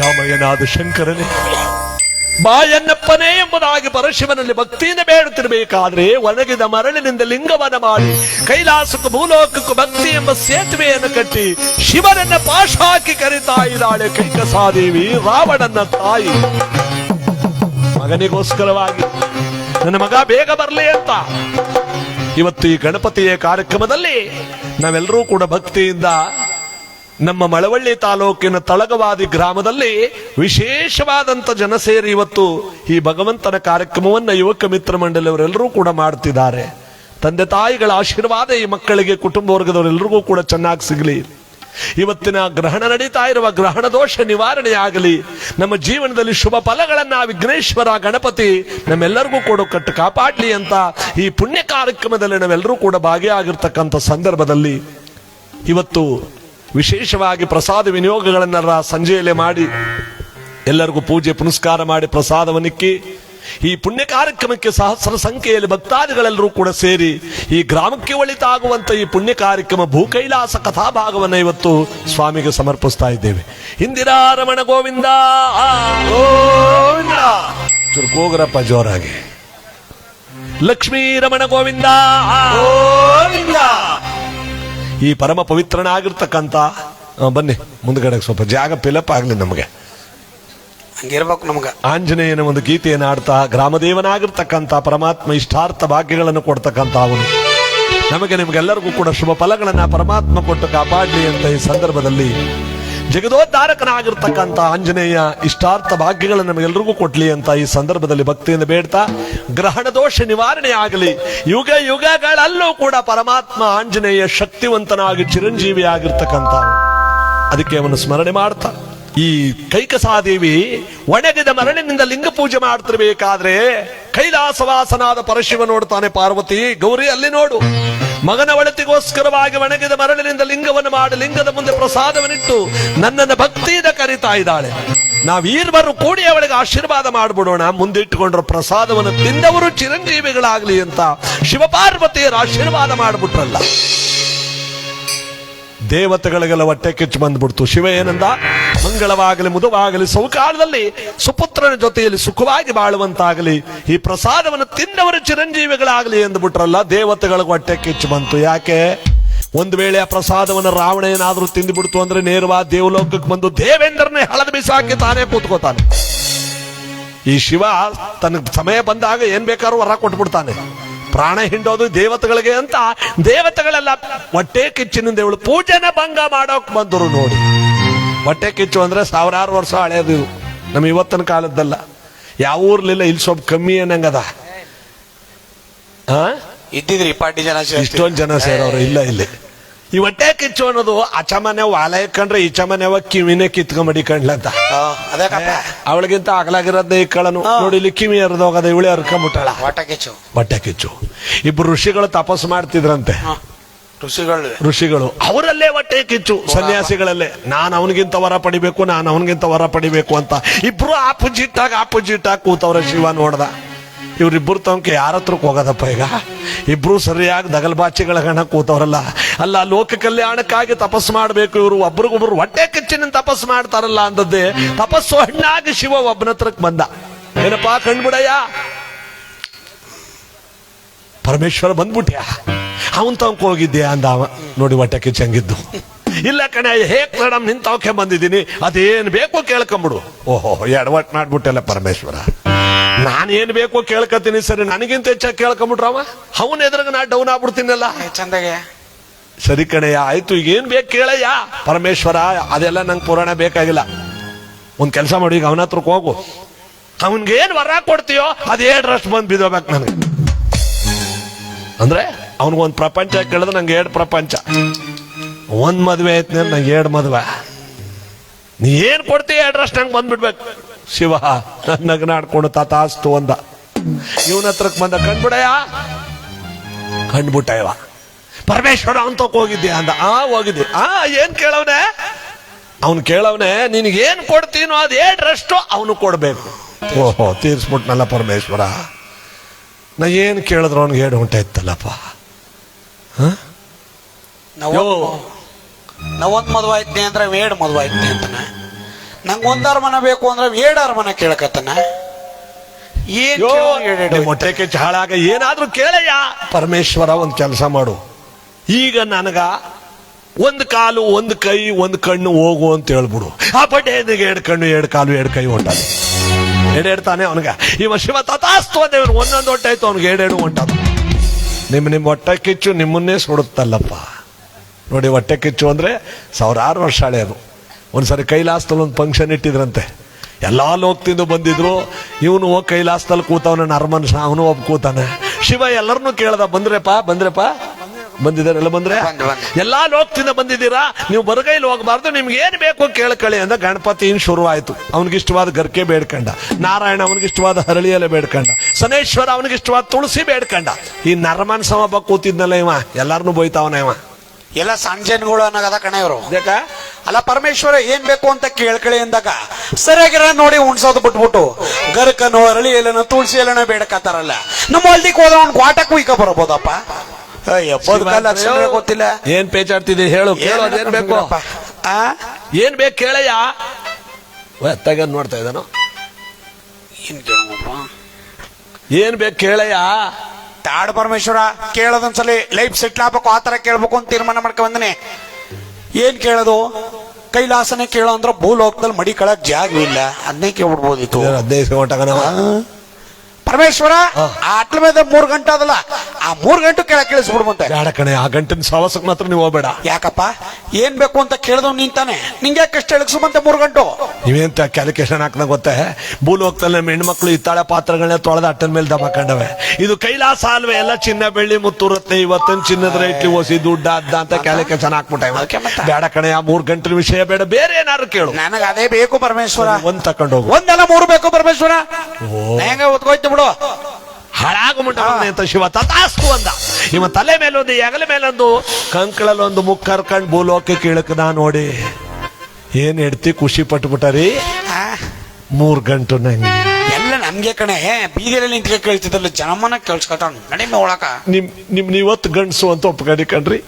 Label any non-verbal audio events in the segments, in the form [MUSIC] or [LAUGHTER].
ಯಾಮಯನಾದ ಶಂಕರನೇ, ಬಾಯನ್ನಪ್ಪನೇ ಎಂಬುದಾಗಿ ಪರಶಿವನಲ್ಲಿ ಭಕ್ತಿಯಿಂದ ಬೇಡುತ್ತಿರಬೇಕಾದ್ರೆ ಒಣಗಿದ ಮರಳಿನಿಂದ ಲಿಂಗವನ ಮಾಡಿ, ಕೈಲಾಸಕ್ಕೂ ಭೂಲೋಕಕ್ಕೂ ಭಕ್ತಿ ಎಂಬ ಸೇತುವೆಯನ್ನು ಕಟ್ಟಿ, ಶಿವನನ್ನ ಪಾಶ ಹಾಕಿ ಕರಿತಾ ಇದ್ದಾಳೆ ಕೈಕಸಾದೇವಿ, ರಾವಣನ ತಾಯಿ. ಮಗನಿಗೋಸ್ಕರವಾಗಿ, ನನ್ನ ಮಗ ಬೇಗ ಬರಲಿ ಅಂತ. ಇವತ್ತು ಈ ಗಣಪತಿಯ ಕಾರ್ಯಕ್ರಮದಲ್ಲಿ ನಾವೆಲ್ಲರೂ ಕೂಡ ಭಕ್ತಿಯಿಂದ ನಮ್ಮ ಮಳವಳ್ಳಿ ತಾಲೂಕಿನ ತಳಗವಾದಿ ಗ್ರಾಮದಲ್ಲಿ ವಿಶೇಷವಾದಂತ ಜನ ಸೇರಿ ಇವತ್ತು ಈ ಭಗವಂತನ ಕಾರ್ಯಕ್ರಮವನ್ನ ಯುವಕ ಮಿತ್ರ ಮಂಡಳಿಯವರೆಲ್ಲರೂ ಕೂಡ ಮಾಡ್ತಿದ್ದಾರೆ. ತಂದೆ ತಾಯಿಗಳ ಆಶೀರ್ವಾದ ಈ ಮಕ್ಕಳಿಗೆ, ಕುಟುಂಬ ವರ್ಗದವರೆಲ್ಲರಿಗೂ ಕೂಡ ಚೆನ್ನಾಗಿ ಸಿಗಲಿ. ಇವತ್ತಿನ ಗ್ರಹಣ ನಡೀತಾ ಇರುವ ಗ್ರಹಣ ದೋಷ ನಿವಾರಣೆ ಆಗಲಿ ನಮ್ಮ ಜೀವನದಲ್ಲಿ ಶುಭ ಫಲಗಳನ್ನ ವಿಘ್ನೇಶ್ವರ, ಗಣಪತಿ ನಮ್ಮೆಲ್ಲರಿಗೂ ಕೂಡ ಕಟ್ಟು ಕಾಪಾಡ್ಲಿ ಅಂತ ಈ ಪುಣ್ಯ ಕಾರ್ಯಕ್ರಮದಲ್ಲಿ ನಾವೆಲ್ಲರೂ ಕೂಡ ಭಾಗಿಯಾಗಿರ್ತಕ್ಕಂಥ ಸಂದರ್ಭದಲ್ಲಿ ಇವತ್ತು ವಿಶೇಷವಾಗಿ ಪ್ರಸಾದ ವಿನಿಯೋಗಗಳನ್ನ ಸಂಜೆಯಲ್ಲೇ ಮಾಡಿ ಎಲ್ಲರಿಗೂ ಪೂಜೆ ಪುನಸ್ಕಾರ ಮಾಡಿ ಪ್ರಸಾದವನ್ನಿಕ್ಕಿ ಈ ಪುಣ್ಯ ಕಾರ್ಯಕ್ರಮಕ್ಕೆ ಸಹಸ್ರ ಸಂಖ್ಯೆಯಲ್ಲಿ ಭಕ್ತಾದಿಗಳೆಲ್ಲರೂ ಕೂಡ ಸೇರಿ ಈ ಗ್ರಾಮಕ್ಕೆ ಒಳಿತಾಗುವಂತ ಈ ಪುಣ್ಯ ಕಾರ್ಯಕ್ರಮ ಭೂಕೈಲಾಸ ಕಥಾಭಾಗವನ್ನು ಇವತ್ತು ಸ್ವಾಮಿಗೆ ಸಮರ್ಪಿಸ್ತಾ ಇದ್ದೇವೆ. ಇಂದಿರಾ ರಮಣ ಗೋವಿಂದ ಚುರುಕೋಗ್ರಪ್ಪ ಜೋರಾಗಿ. ಲಕ್ಷ್ಮೀ ರಮಣ ಗೋವಿಂದ. ಈ ಪರಮ ಪವಿತ್ರನಾಗಿರ್ತಕ್ಕಂಥ ಬನ್ನಿ ಮುಂದ್ಗಡೆ ಸ್ವಲ್ಪ ಜಾಗ ಪಿಲಪ್ ಆಗಲಿ ನಮಗೆ. ಹಂಗಿರ್ಬೇಕು ನಮ್ಗೆ. ಆಂಜನೇಯನ ಒಂದು ಗೀತೆಯನ್ನು ಆಡ್ತಾ ಗ್ರಾಮದೇವನಾಗಿರ್ತಕ್ಕಂಥ ಪರಮಾತ್ಮ ಇಷ್ಟಾರ್ಥ ಭಾಗ್ಯಗಳನ್ನು ಕೊಡ್ತಕ್ಕಂಥ ಅವನು. ನಮಗೆ ನಿಮಗೆಲ್ಲರಿಗೂ ಕೂಡ ಶುಭ ಫಲಗಳನ್ನು ಪರಮಾತ್ಮ ಕೊಟ್ಟು ಕಾಪಾಡಲಿ ಅಂತ ಈ ಸಂದರ್ಭದಲ್ಲಿ ಜಗದೋದ್ಧಾರಕನಾಗಿರ್ತಕ್ಕಂಥ ಆಂಜನೇಯ ಇಷ್ಟಾರ್ಥ ಭಾಗ್ಯಗಳನ್ನು ನಮಗೆಲ್ಲರಿಗೂ ಕೊಡ್ಲಿ ಅಂತ ಈ ಸಂದರ್ಭದಲ್ಲಿ ಭಕ್ತಿಯಿಂದ ಬೇಡ್ತಾ, ಗ್ರಹಣ ದೋಷ ನಿವಾರಣೆ ಆಗಲಿ. ಯುಗ ಯುಗಗಳಲ್ಲೂ ಕೂಡ ಪರಮಾತ್ಮ ಆಂಜನೇಯ ಶಕ್ತಿವಂತನಾಗಿ ಚಿರಂಜೀವಿ ಆಗಿರ್ತಕ್ಕಂಥ ಅದಕ್ಕೆ ಅವನು ಸ್ಮರಣೆ ಮಾಡ್ತಾ, ಈ ಕೈಕಸಾದೇವಿ ಒಣಗಿದ ಮರಣಿನಿಂದ ಲಿಂಗ ಪೂಜೆ ಮಾಡ್ತಿರ್ಬೇಕಾದ್ರೆ ಕೈಲಾಸವಾಸನಾದ ಪರಶಿವ ನೋಡ್ತಾನೆ ಪಾರ್ವತಿ, ಗೌರಿ ಅಲ್ಲಿ ನೋಡು. ಮಗನ ಒಳತಿಗೋಸ್ಕರವಾಗಿ ಒಣಗಿದ ಮರಳಿನಿಂದ ಲಿಂಗವನ್ನು ಮಾಡಿ ಲಿಂಗದ ಮುಂದೆ ಪ್ರಸಾದವನ್ನಿಟ್ಟು ನನ್ನನ್ನು ಭಕ್ತಿಯಿಂದ ಕರೀತಾ ಇದ್ದಾಳೆ. ನಾವೀರ್ವರು ಕೂಡಿ ಅವಳಿಗೆ ಆಶೀರ್ವಾದ ಮಾಡಿಬಿಡೋಣ. ಮುಂದಿಟ್ಟುಕೊಂಡ್ರ ಪ್ರಸಾದವನ್ನು ತಿಂದವರು ಚಿರಂಜೀವಿಗಳಾಗ್ಲಿ ಅಂತ ಶಿವಪಾರ್ವತಿಯರ ಆಶೀರ್ವಾದ ಮಾಡಿಬಿಟ್ರಲ್ಲ. ದೇವತೆಗಳಿಗೆಲ್ಲ ಹೊಟ್ಟೆ ಕಿಚ್ಚು ಬಂದ್ಬಿಡ್ತು. ಶಿವ ಏನಂದ? ಮಂಗಳವಾಗಲಿ, ಮುದುವಾಗಲಿ, ಸೌಕಾಲದಲ್ಲಿ ಸುಪುತ್ರನ ಜೊತೆಯಲ್ಲಿ ಸುಖವಾಗಿ ಬಾಳುವಂತಾಗಲಿ, ಈ ಪ್ರಸಾದವನ್ನು ತಿನ್ನವರು ಚಿರಂಜೀವಿಗಳಾಗಲಿ ಎಂದ್ಬಿಟ್ರಲ್ಲ ದೇವತೆಗಳಿಗೆ ಹೊಟ್ಟೆ ಕಿಚ್ಚು ಬಂತು. ಯಾಕೆ? ಒಂದು ವೇಳೆ ಆ ಪ್ರಸಾದವನ್ನು ರಾವಣ ಏನಾದರೂ ತಿಂದುಬಿಡ್ತು ಅಂದ್ರೆ ನೇರವಾದ ದೇವಲೋಕಕ್ಕೆ ಬಂದು ದೇವೇಂದ್ರನೇ ಹಳದ ಬಿಸಾಕಿ ತಾನೇ ಕೂತ್ಕೋತಾನೆ. ಈ ಶಿವ ತನ್ನ ಸಮಯ ಬಂದಾಗ ಏನ್ ಬೇಕಾದ್ರೂ ವರ ಕೊಟ್ಬಿಡ್ತಾನೆ. ಪ್ರಾಣ ಹಿಂಡೋದು ದೇವತೆಗಳಿಗೆ ಅಂತ, ದೇವತೆಗಳೆಲ್ಲ ಹೊಟ್ಟೆ ಕಿಚ್ಚಿನಿಂದ ಇವಳು ಪೂಜೆನ ಭಂಗ ಮಾಡೋಕ್ ಬಂದರು ನೋಡಿ. ಹೊಟ್ಟೆ ಕಿಚ್ಚು ಅಂದ್ರೆ ಸಾವಿರಾರು ವರ್ಷ ಹಳೆಯದು ಇದು. ನಮ್ಮ ಇವತ್ತಿನ ಕಾಲದ್ದಲ್ಲ. ಯಾವ ಊರ್ಲಿಲ್ಲ ಇಲ್ಲಿ ಸ್ವಲ್ಪ ಕಮ್ಮಿ ಏನಂಗದ ಹಾ ಇದ್ದಿದ್ರಿ ಪಾರ್ಟಿ ಜನ. ಇಷ್ಟೊಂದು ಜನ ಸೇರೋರು ಇಲ್ಲ ಇಲ್ಲಿ. ಈ ಹೊಟ್ಟೆ ಕಿಚ್ಚು ಅನ್ನೋದು ಅಚಮನೆ ವಾಲ ಇಕ್ಕಂಡ್ರೆ ಈ ಮನೆವ ಕಿವಿನೇ ಕಿತ್ಕೊಂಬಡಿ ಕಂಡ್ಲಂತ ಈ ಅವಳಿಗಿಂತ ಅಗಲಾಗಿರೋದೇ ಇಕ್ಕಳನು ನೋಡಿ ಇಲ್ಲಿ ಕಿವಿ ಹರಿದೋಗದ ಇವಳೆ ಹರ್ಕೊಂಬಿಟ್ಟಾಳ ಬಟ್ಟೆ ಕಿಚ್ಚು. ಬಟ್ಟೆ ಕಿಚ್ಚು. ಇಬ್ರು ಋಷಿಗಳು ತಪಸ್ಸು ಮಾಡ್ತಿದ್ರಂತೆ. ಋಷಿಗಳು. ಋಷಿಗಳು. ಅವರಲ್ಲೇ ಹೊಟ್ಟೆ ಕಿಚ್ಚು ಸನ್ಯಾಸಿಗಳಲ್ಲೇ. ನಾನು ಅವನಿಗಿಂತ ವರ ಪಡಿಬೇಕು ನಾನು ಅವನಿಗಿಂತ ವರ ಪಡಿಬೇಕು ಅಂತ. ಇಬ್ರು ಆಪೋಸಿಟ್ ಆಪೋಸಿಟ್ ಆಗಿ ಕೂತವ್ರ ಶಿವ ನೋಡ್ದ. ಇವ್ರಿಬ್ರು ತಮ್ಕೆ ಯಾರ ಹತ್ರಕ್ಕೆ ಹೋಗೋದಪ್ಪ ಈಗ? ಇಬ್ರು ಸರಿಯಾಗಿ ದಗಲ್ಬಾಚಿಗಳ ಗಣ ಕೂತವ್ರಲ್ಲ. ಅಲ್ಲ ಲೋಕ ಕಲ್ಯಾಣಕ್ಕಾಗಿ ತಪಸ್ ಮಾಡಬೇಕು ಇವರು ಒಬ್ರಿಗೊಬ್ರು ಹೊಟ್ಟೆ ಕಿಚ್ಚಿನ ತಪಸ್ಸು ಮಾಡ್ತಾರಲ್ಲ ಅಂದದ್ದೇ ತಪಸ್ಸು ಹಣ್ಣಾಗಿ ಶಿವ ಒಬ್ಬನ ಹತ್ರಕ್ಕೆ ಬಂದ. ಏನಪ್ಪಾ ಕಂಡ್ಬಿಡಯ್ಯ ಪರಮೇಶ್ವರ ಬಂದ್ಬಿಟ್ಯಾ? ಅವನ್ ತಂಕ ಹೋಗಿದ್ದೆ ಅಂದ ಅವ. ನೋಡಿ ಹೊಟ್ಟೆ ಕಿಚ್ಚಂಗಿದ್ದು ಇಲ್ಲ ಕಣೆ ಹೇಗ್ ಮೇಡಮ್ ನಿಂತವಕ್ಕೆ ಬಂದಿದ್ದೀನಿ ಅದೇನ್ ಬೇಕೋ ಕೇಳ್ಕೊಂಬಿಡು. ಓಹೋ ಎಡವಟ್ ಮಾಡ್ಬಿಟ್ಟಲ್ಲ ಪರಮೇಶ್ವರ. ನಾನೇನ್ ಬೇಕೋ ಕೇಳ್ಕತೀನಿ ಸರಿ ನನಗಿಂತ ಹೆಚ್ಚಾಗಿ ಕೇಳ್ಕೊಂಬಿಟ್ರವ ಅವನ ಎದುರಾಗ ನಾ ಡೌನ್ ಆಗ್ಬಿಡ್ತೀನಲ್ಲ? ಚಂದಗೆ. ಸರಿ ಕಣಯ್ಯ ಆಯ್ತು ಈಗ ಏನ್ ಬೇಕು ಕೇಳಯ್ಯ. ಪರಮೇಶ್ವರ ಅದೆಲ್ಲ ನಂಗೆ ಪುರಾಣ ಬೇಕಾಗಿಲ್ಲ. ಒಂದ್ ಕೆಲಸ ಮಾಡಿ ಈಗ ಅವನ ಹತ್ರಕ್ಕೆ ಹೋಗು. ಅವನ್ಗೆ ಏನ್ ವರ ಕೊಡ್ತೀಯೋ ಅದೇ ಡ್ರೆಸ್ ಬಂದ್ ಬಿದ್ದೋಗ್ಬೇಕು ನನಗೆ. ಅಂದ್ರೆ? ಅವನಿಗೊಂದು ಪ್ರಪಂಚ ಕೇಳಿದ್ರೆ ನಂಗೆ ಎರಡು ಪ್ರಪಂಚ. ಒಂದು ಮದುವೆ ಆಯ್ತು ನಂಗೆ ಎರಡು ಮದುವೆ. ನೀ ಏನು ಕೊಡ್ತೀಯ ಅಡ್ರೆಸ್ ನಂಗೆ ಬಂದ್ಬಿಡ್ಬೇಕು. ಶಿವ ನಗ್ನಾಡ್ಕೊಂಡು ತಾತಾಸ್ತು ಅಂದ. ಇವನ ಹತ್ರಕ್ಕೆ ಬಂದ ಕಂಡ್ಬಿಡಯ್ಯ ಕಂಡ್ಬಿಟ್ಟ ಇವ ಪರಮೇಶ್ವರ ಅಂತ ಹೋಗಿದ್ದೆ ಅಂದ. ಆ, ಹೋಗಿದ್ದೆ. ಆ, ಏನ್ ಕೇಳವ್ನೆ? ಅವನು ಕೇಳವ್ನೆ ಏನ್ ಕೊಡ್ತೀನೋ ಅದ್ ಏಡ್ರಷ್ಟು ಅವನು ಕೊಡ್ಬೇಕು. ಓಹೋ, ತೀರ್ಸ್ಬಿಟ್ನಲ್ಲ ಪರಮೇಶ್ವರ. ನಾ ಏನ್ ಕೇಳಿದ್ರು ಅವ್ನಿಗೆ ಹೊಂಟಾಯ್ತಲ್ಲಪ್ಪ ನಾವ್ ಯೋ ನಾವೊಂದ್ ಮದುವೆ ಆಯ್ತನಿ ಅಂದ್ರೆ ಏಡ್ ಮದುವೆ ಆಯ್ತನಿ ಅಂತಾನೆ. ನಂಗೆ ಒಂದ್ ಮನೆ ಬೇಕು ಅಂದ್ರೆ ಏಡ್ ಮನೆ ಕೇಳಕತ್ತನ. ಏನ್ ಚಾಳಾಗ ಏನಾದ್ರೂ ಕೇಳಯ್ಯ. ಪರಮೇಶ್ವರ ಒಂದು ಕೆಲಸ ಮಾಡು. ಈಗ ನನಗ ಒಂದು ಕಾಲು ಒಂದು ಕೈ ಒಂದು ಕಣ್ಣು ಹೋಗು ಅಂತ ಹೇಳ್ಬಿಡು. ಆ ಬಡ್ಡೆನಿಗೆ ಎರಡು ಕಣ್ಣು ಎರಡು ಕಾಲು ಎರಡು ಕೈ ಹೊಂಟ ಎಡೆಡ್ತಾನೆ ಅವನಿಗ. ಇವ ಶಿವ ತಥಾಸ್ತು ಒಂದೊಂದು ಹೊಟ್ಟೆ ಆಯ್ತು ಅವ್ನಿಗೆ ಎರಡೆರಡು ಹೊಂಟದು ನಿಮ್ ನಿಮ್ಮ ಹೊಟ್ಟೆ ಕಿಚ್ಚು ನಿಮ್ಮನ್ನೇ ಸುಡುತ್ತಲ್ಲಪ್ಪ. ನೋಡಿ ಹೊಟ್ಟೆ ಕಿಚ್ಚು ಅಂದರೆ ಸಾವಿರಾರು ವರ್ಷ ಹಳೆಯದು ಒಂದ್ಸರಿ ಕೈಲಾಸದಲ್ಲಿ ಒಂದು ಫಂಕ್ಷನ್ ಇಟ್ಟಿದ್ರಂತೆ. ಎಲ್ಲ ಲೋಕದಿಂದ ಬಂದಿದ್ರು. ಇವನು ಹೋಗಿ ಕೈಲಾಸದಲ್ಲಿ ಕೂತವನ ನರ್ಮನ್ ಅವನು ಒಬ್ಬ ಕೂತಾನೆ. ಶಿವ ಎಲ್ಲರನ್ನೂ ಕೇಳ್ದ ಬಂದ್ರೆಪ್ಪ ಬಂದ್ರೆಪ್ಪ ಬಂದಿದ್ದಾರೆಲ್ಲ ಬಂದ್ರೆ. ಎಲ್ಲಾ ಲೋಕದಿಂದ ಬಂದಿದ್ದೀರಾ? ನೀವು ಬರಗೈಲಿ ಹೋಗಬಾರ್ದು ನಿಮ್ಗೆ ಏನ್ ಬೇಕು ಕೇಳ್ಕೊಳ್ಳಿ ಅಂದ ಗಣಪತಿ ಇನ್ ಶುರು ಆಯ್ತು. ಅವನಿಗಿಷ್ಟವಾದ ಗರ್ಕೆ ಬೇಡ್ಕಂಡ. ನಾರಾಯಣ ಅವನಿಗಿಷ್ಟವಾದ ಹರಳಿ ಎಲೆ ಬೇಡ್ಕಂಡ. ಸನೇಶ್ವರ ಅವನಿಗಿಷ್ಟವಾದ ತುಳಸಿ ಬೇಡ್ಕಂಡ. ಈ ನರಮನ್ ಸಮ ಕೂತಿದ್ನಲ್ಲ ಇವ ಎಲ್ಲಾರನು ಬೈತಾವನ ಇವ. ಎಲ್ಲ ಸಂಜನ್ಗಳು ಜನಗಳು ಅನ್ನೋದ ಕಣ ಇವರು. ಅಲ್ಲ ಪರಮೇಶ್ವರ ಏನ್ ಬೇಕು ಅಂತ ಕೇಳ್ಕಳಿ ಅಂದಾಗ ಸರಿಯಾಗಿರ ನೋಡಿ ಉಣ್ಸೋದು ಬಿಟ್ಬಿಟ್ಟು ಗರ್ಕನೋ ಅರಳಿ ಎಲ್ಲನೋ ತುಳಸಿ ಎಲೆನೋ ಬೇಡಕತ್ತಾರಲ್ಲ. ನಮ್ಮ ಹಳ್ಳಿಗೆ ಹೋದ ಅವ್ನ್ ಕ್ವಾಟಕ್ಕೂ ಈಗ ಬರಬಹುದಪ್ಪ ಲಕ್ಷಣ ಗೊತ್ತಿಲ್ಲ. ಏನ್ ಪೇಚಾಡ್ತಿದ್ದೀರಿ ಹೇಳು ಕೇಳು ಅದೇನ್ ಬೇಕು? ಆ? ಏನ್ ಬೇಕು ಕೇಳಯ್ಯ? ಎತ್ತಾಗ ನೋಡ್ತಾ ಇದ್ದಾನು? ಏನ್ ಬೇಕು ಕೇಳಯ್ಯ? ತಾಡ್ ಪರಮೇಶ್ವರ ಕೇಳೋದೊಂದ್ಸಲಿ ಲೈಫ್ ಸೆಟ್ಲ್ ಆಗ್ಬೇಕು ಆ ತರ ಕೇಳ್ಬೇಕು ಅಂತ ತೀರ್ಮಾನ ಮಾಡ್ಕೊ ಬಂದನೆ. ಏನ್ ಕೇಳೋದು? ಕೈಲಾಸನೆ ಕೇಳೋ ಅಂದ್ರೆ ಭೂಲೋಕದಲ್ಲಿ ಮಡಿ ಕಳಕ್ ಜಾಗವಿಲ್ಲ ಅದನ್ನೇ ಕೇಳ್ಬಿಡ್ಬೋದಿತ್ತು. ಹದಿನೈದು ಪರಮೇಶ್ವರ ಆಟ್ಲ ಮೇಲೆ ಮೂರ್ ಗಂಟೆ ಅದಲ್ಲ ಆ ಮೂರ್ ಗಂಟೆ ಕೆಳಗೆ ಕೇಳಿಸ್ಬಿಡ್ಬಂತೆ ಬೇಡ ಕಣೆ ಆ ಗಂಟಿನ ಸಾವಸಕ್ ಮಾತ್ರ ನೀವು ಹೋಗ್ಬೇಡ. ಯಾಕಪ್ಪ? ಏನ್ ಬೇಕು ಅಂತ ಕೇಳಿದವ್ ನಿಂತಾನೆ ನಿಂಗೆ ಕಷ್ಟ ಎಷ್ಟು ಎಳಗ್ಸುವಂತೆ ಮೂರ್ ಗಂಟು? ನೀವೇಂತ ಕ್ಯಾಲ್ಕುಲೇಷನ್ ಹಾಕ್ದಂಗ ಗೊತ್ತೇ? ಭೂಲೋಕದಲ್ಲಿ ನಮ್ಮ ಹೆಣ್ಮಕ್ಳು ಇತ್ತಾಳೆ ಪಾತ್ರಗಳನ್ನ ತೊಳೆದ ಅಟ್ಟನ ಮೇಲೆ ದಮಕಂಡವೆ ಇದು ಕೈಲಾಸ ಅಲ್ವೇ ಎಲ್ಲ ಚಿನ್ನ ಬೆಳ್ಳಿ ಮುತ್ತು ರತ್ನ ಇವತ್ತಿನ ಚಿನ್ನದ ರೇಟ್ಲಿ ಓಸಿ ದುಡ್ಡ ಅದ್ದ ಅಂತ ಕ್ಯಾಲ್ಕುಲೇಷನ್ ಹಾಕ್ಬಿಟ್ಟೆ? ಬೇಡ ಕಣೆ ಆ ಮೂರ್ ಗಂಟಿನ ವಿಷಯ ಬೇಡ ಬೇರೆ ಏನಾದ್ರು ಕೇಳು. ನನಗೆ ಅದೇ ಬೇಕು ಪರಮೇಶ್ವರ. ಒಂದ್ ತಕೊಂಡು ಹೋಗು. ಒಂದಲ್ಲ ಮೂರು ಬೇಕು ಪರಮೇಶ್ವರ. ಹೆಂಗ ಓದ್ಕೋಯ್ತು ಬಿಡು. ಹಾಳಾಗುಮುಂಟ ಅಂತ ಶಿವ ತಥಾಸ್ತು ಅಂದ. ಇವ ತಲೆ ಮೇಲೊಂದು ಹೆಗಲ ಮೇಲೊಂದು ಕಂಕಳಲ್ಲಿ ಒಂದು ಮುಖ ಕರ್ಕಂಡು ಭೂಲೋಕಕ್ಕೆ ಇಳಕದ ನೋಡಿ. ಏನ್ ಹೆಡ್ತಿ ಖುಷಿ ಪಟ್ಬಿಟ್ಟರಿ? ಮೂರ್ ಗಂಟು ನಂಗೆ. ಎಲ್ಲ ನಮ್ಗೆ ಕಣೆ. ಬೀದಿಯಲ್ಲಿ ನಿಂತ್ಕೆ ಕೇಳ್ತಿದ್ರಲ್ಲ ಜನಮನ ಕೇಳಿಸ್ಕೊತ ನಡಿಮೆ ಒಳಕ ನಿಮ್ ನಿಮ್ ನೀವತ್ತು ಗಂಡಸು ಅಂತ ಒಪ್ಕೊಂಡಿ ಕಣ್ರಿ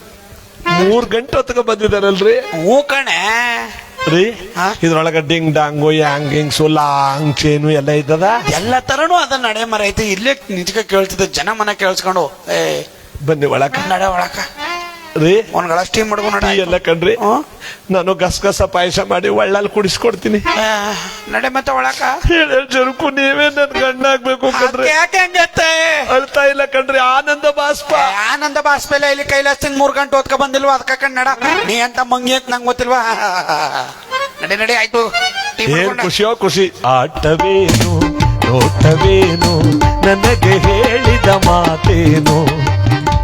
ಮೂರ್ ಗಂಟೆ ಹೊತ್ಕ ಬಂದಿದಾರಲ್ರಿ ಹೂ ಕಣೆ. ರೀ? ಇದ್ರೊಳಗ ಡಿಂಗ್ ಡಾಂಗು ಯಾಂಗ್ ಹಿಂಗ್ಸು ಲಾಂಗ್ ಚೇನು ಎಲ್ಲ ಇದ್ದದ? ಎಲ್ಲ ತರನು ಅದ ನಡೆ ಮರ. ಐತಿ ಇಲ್ಲೇ ನಿಜಕ್ಕೆ ಕೇಳ್ತಿದ್ದ ಜನ ಮನ ಕೇಳಿಸ್ಕೊಂಡು ಏ ಬನ್ನಿ ಒಳಕ. ನಡೆ ಒಳಕ. ರೀ? ಸ್ಟೀಮ್ ಮಾಡ್ಕೊಂಡು ನಡೆ ಎಲ್ಲ ಕಣ್ರಿ ನಾನು ಗಸಗಸ ಪಾಯಸ ಮಾಡಿ ಒಳ್ಳಲ್ಲಿ ಕುಡಿಸ್ಕೊಡ್ತೀನಿ. ನಡೆ ಮತ್ತೆ ಒಳಕ. ಜರುಕು ನೀವೇ ನನ್ ಗಂಡಾಗ್ಬೇಕು ಕಣ್ರಿ ಯಾಕೆ ಹಂಗತ್ತೆ ಅಳ್ತಾ ಇಲ್ಲ ಕಣ್ರಿ ಆನಂದ ಬಾಸ್ಪ ಆನಂದ ಬಾಸ್ಪೇಲೆ ಇಲ್ಲಿ ಕೈಲಾಸದಿಂದ ಮೂರ್ ಗಂಟೆ ಓದ್ಕ ಬಂದಿಲ್ವಾ? ಅದಕ್ಕ ಕಣ್ ನಡ. ನೀ ಅಂತ ಮಂಗಿ ಅಂತ ನಂಗೆ ಗೊತ್ತಿಲ್ವಾ? ನಡೆ ನಡೆ ಆಯ್ತು. ಏನ್. ಖುಷಿಯೋ ಖುಷಿ ಆಟವೇನು ನೋಟವೇನು ನನಗೆ ಹೇಳಿದ ಮಾತೇನು?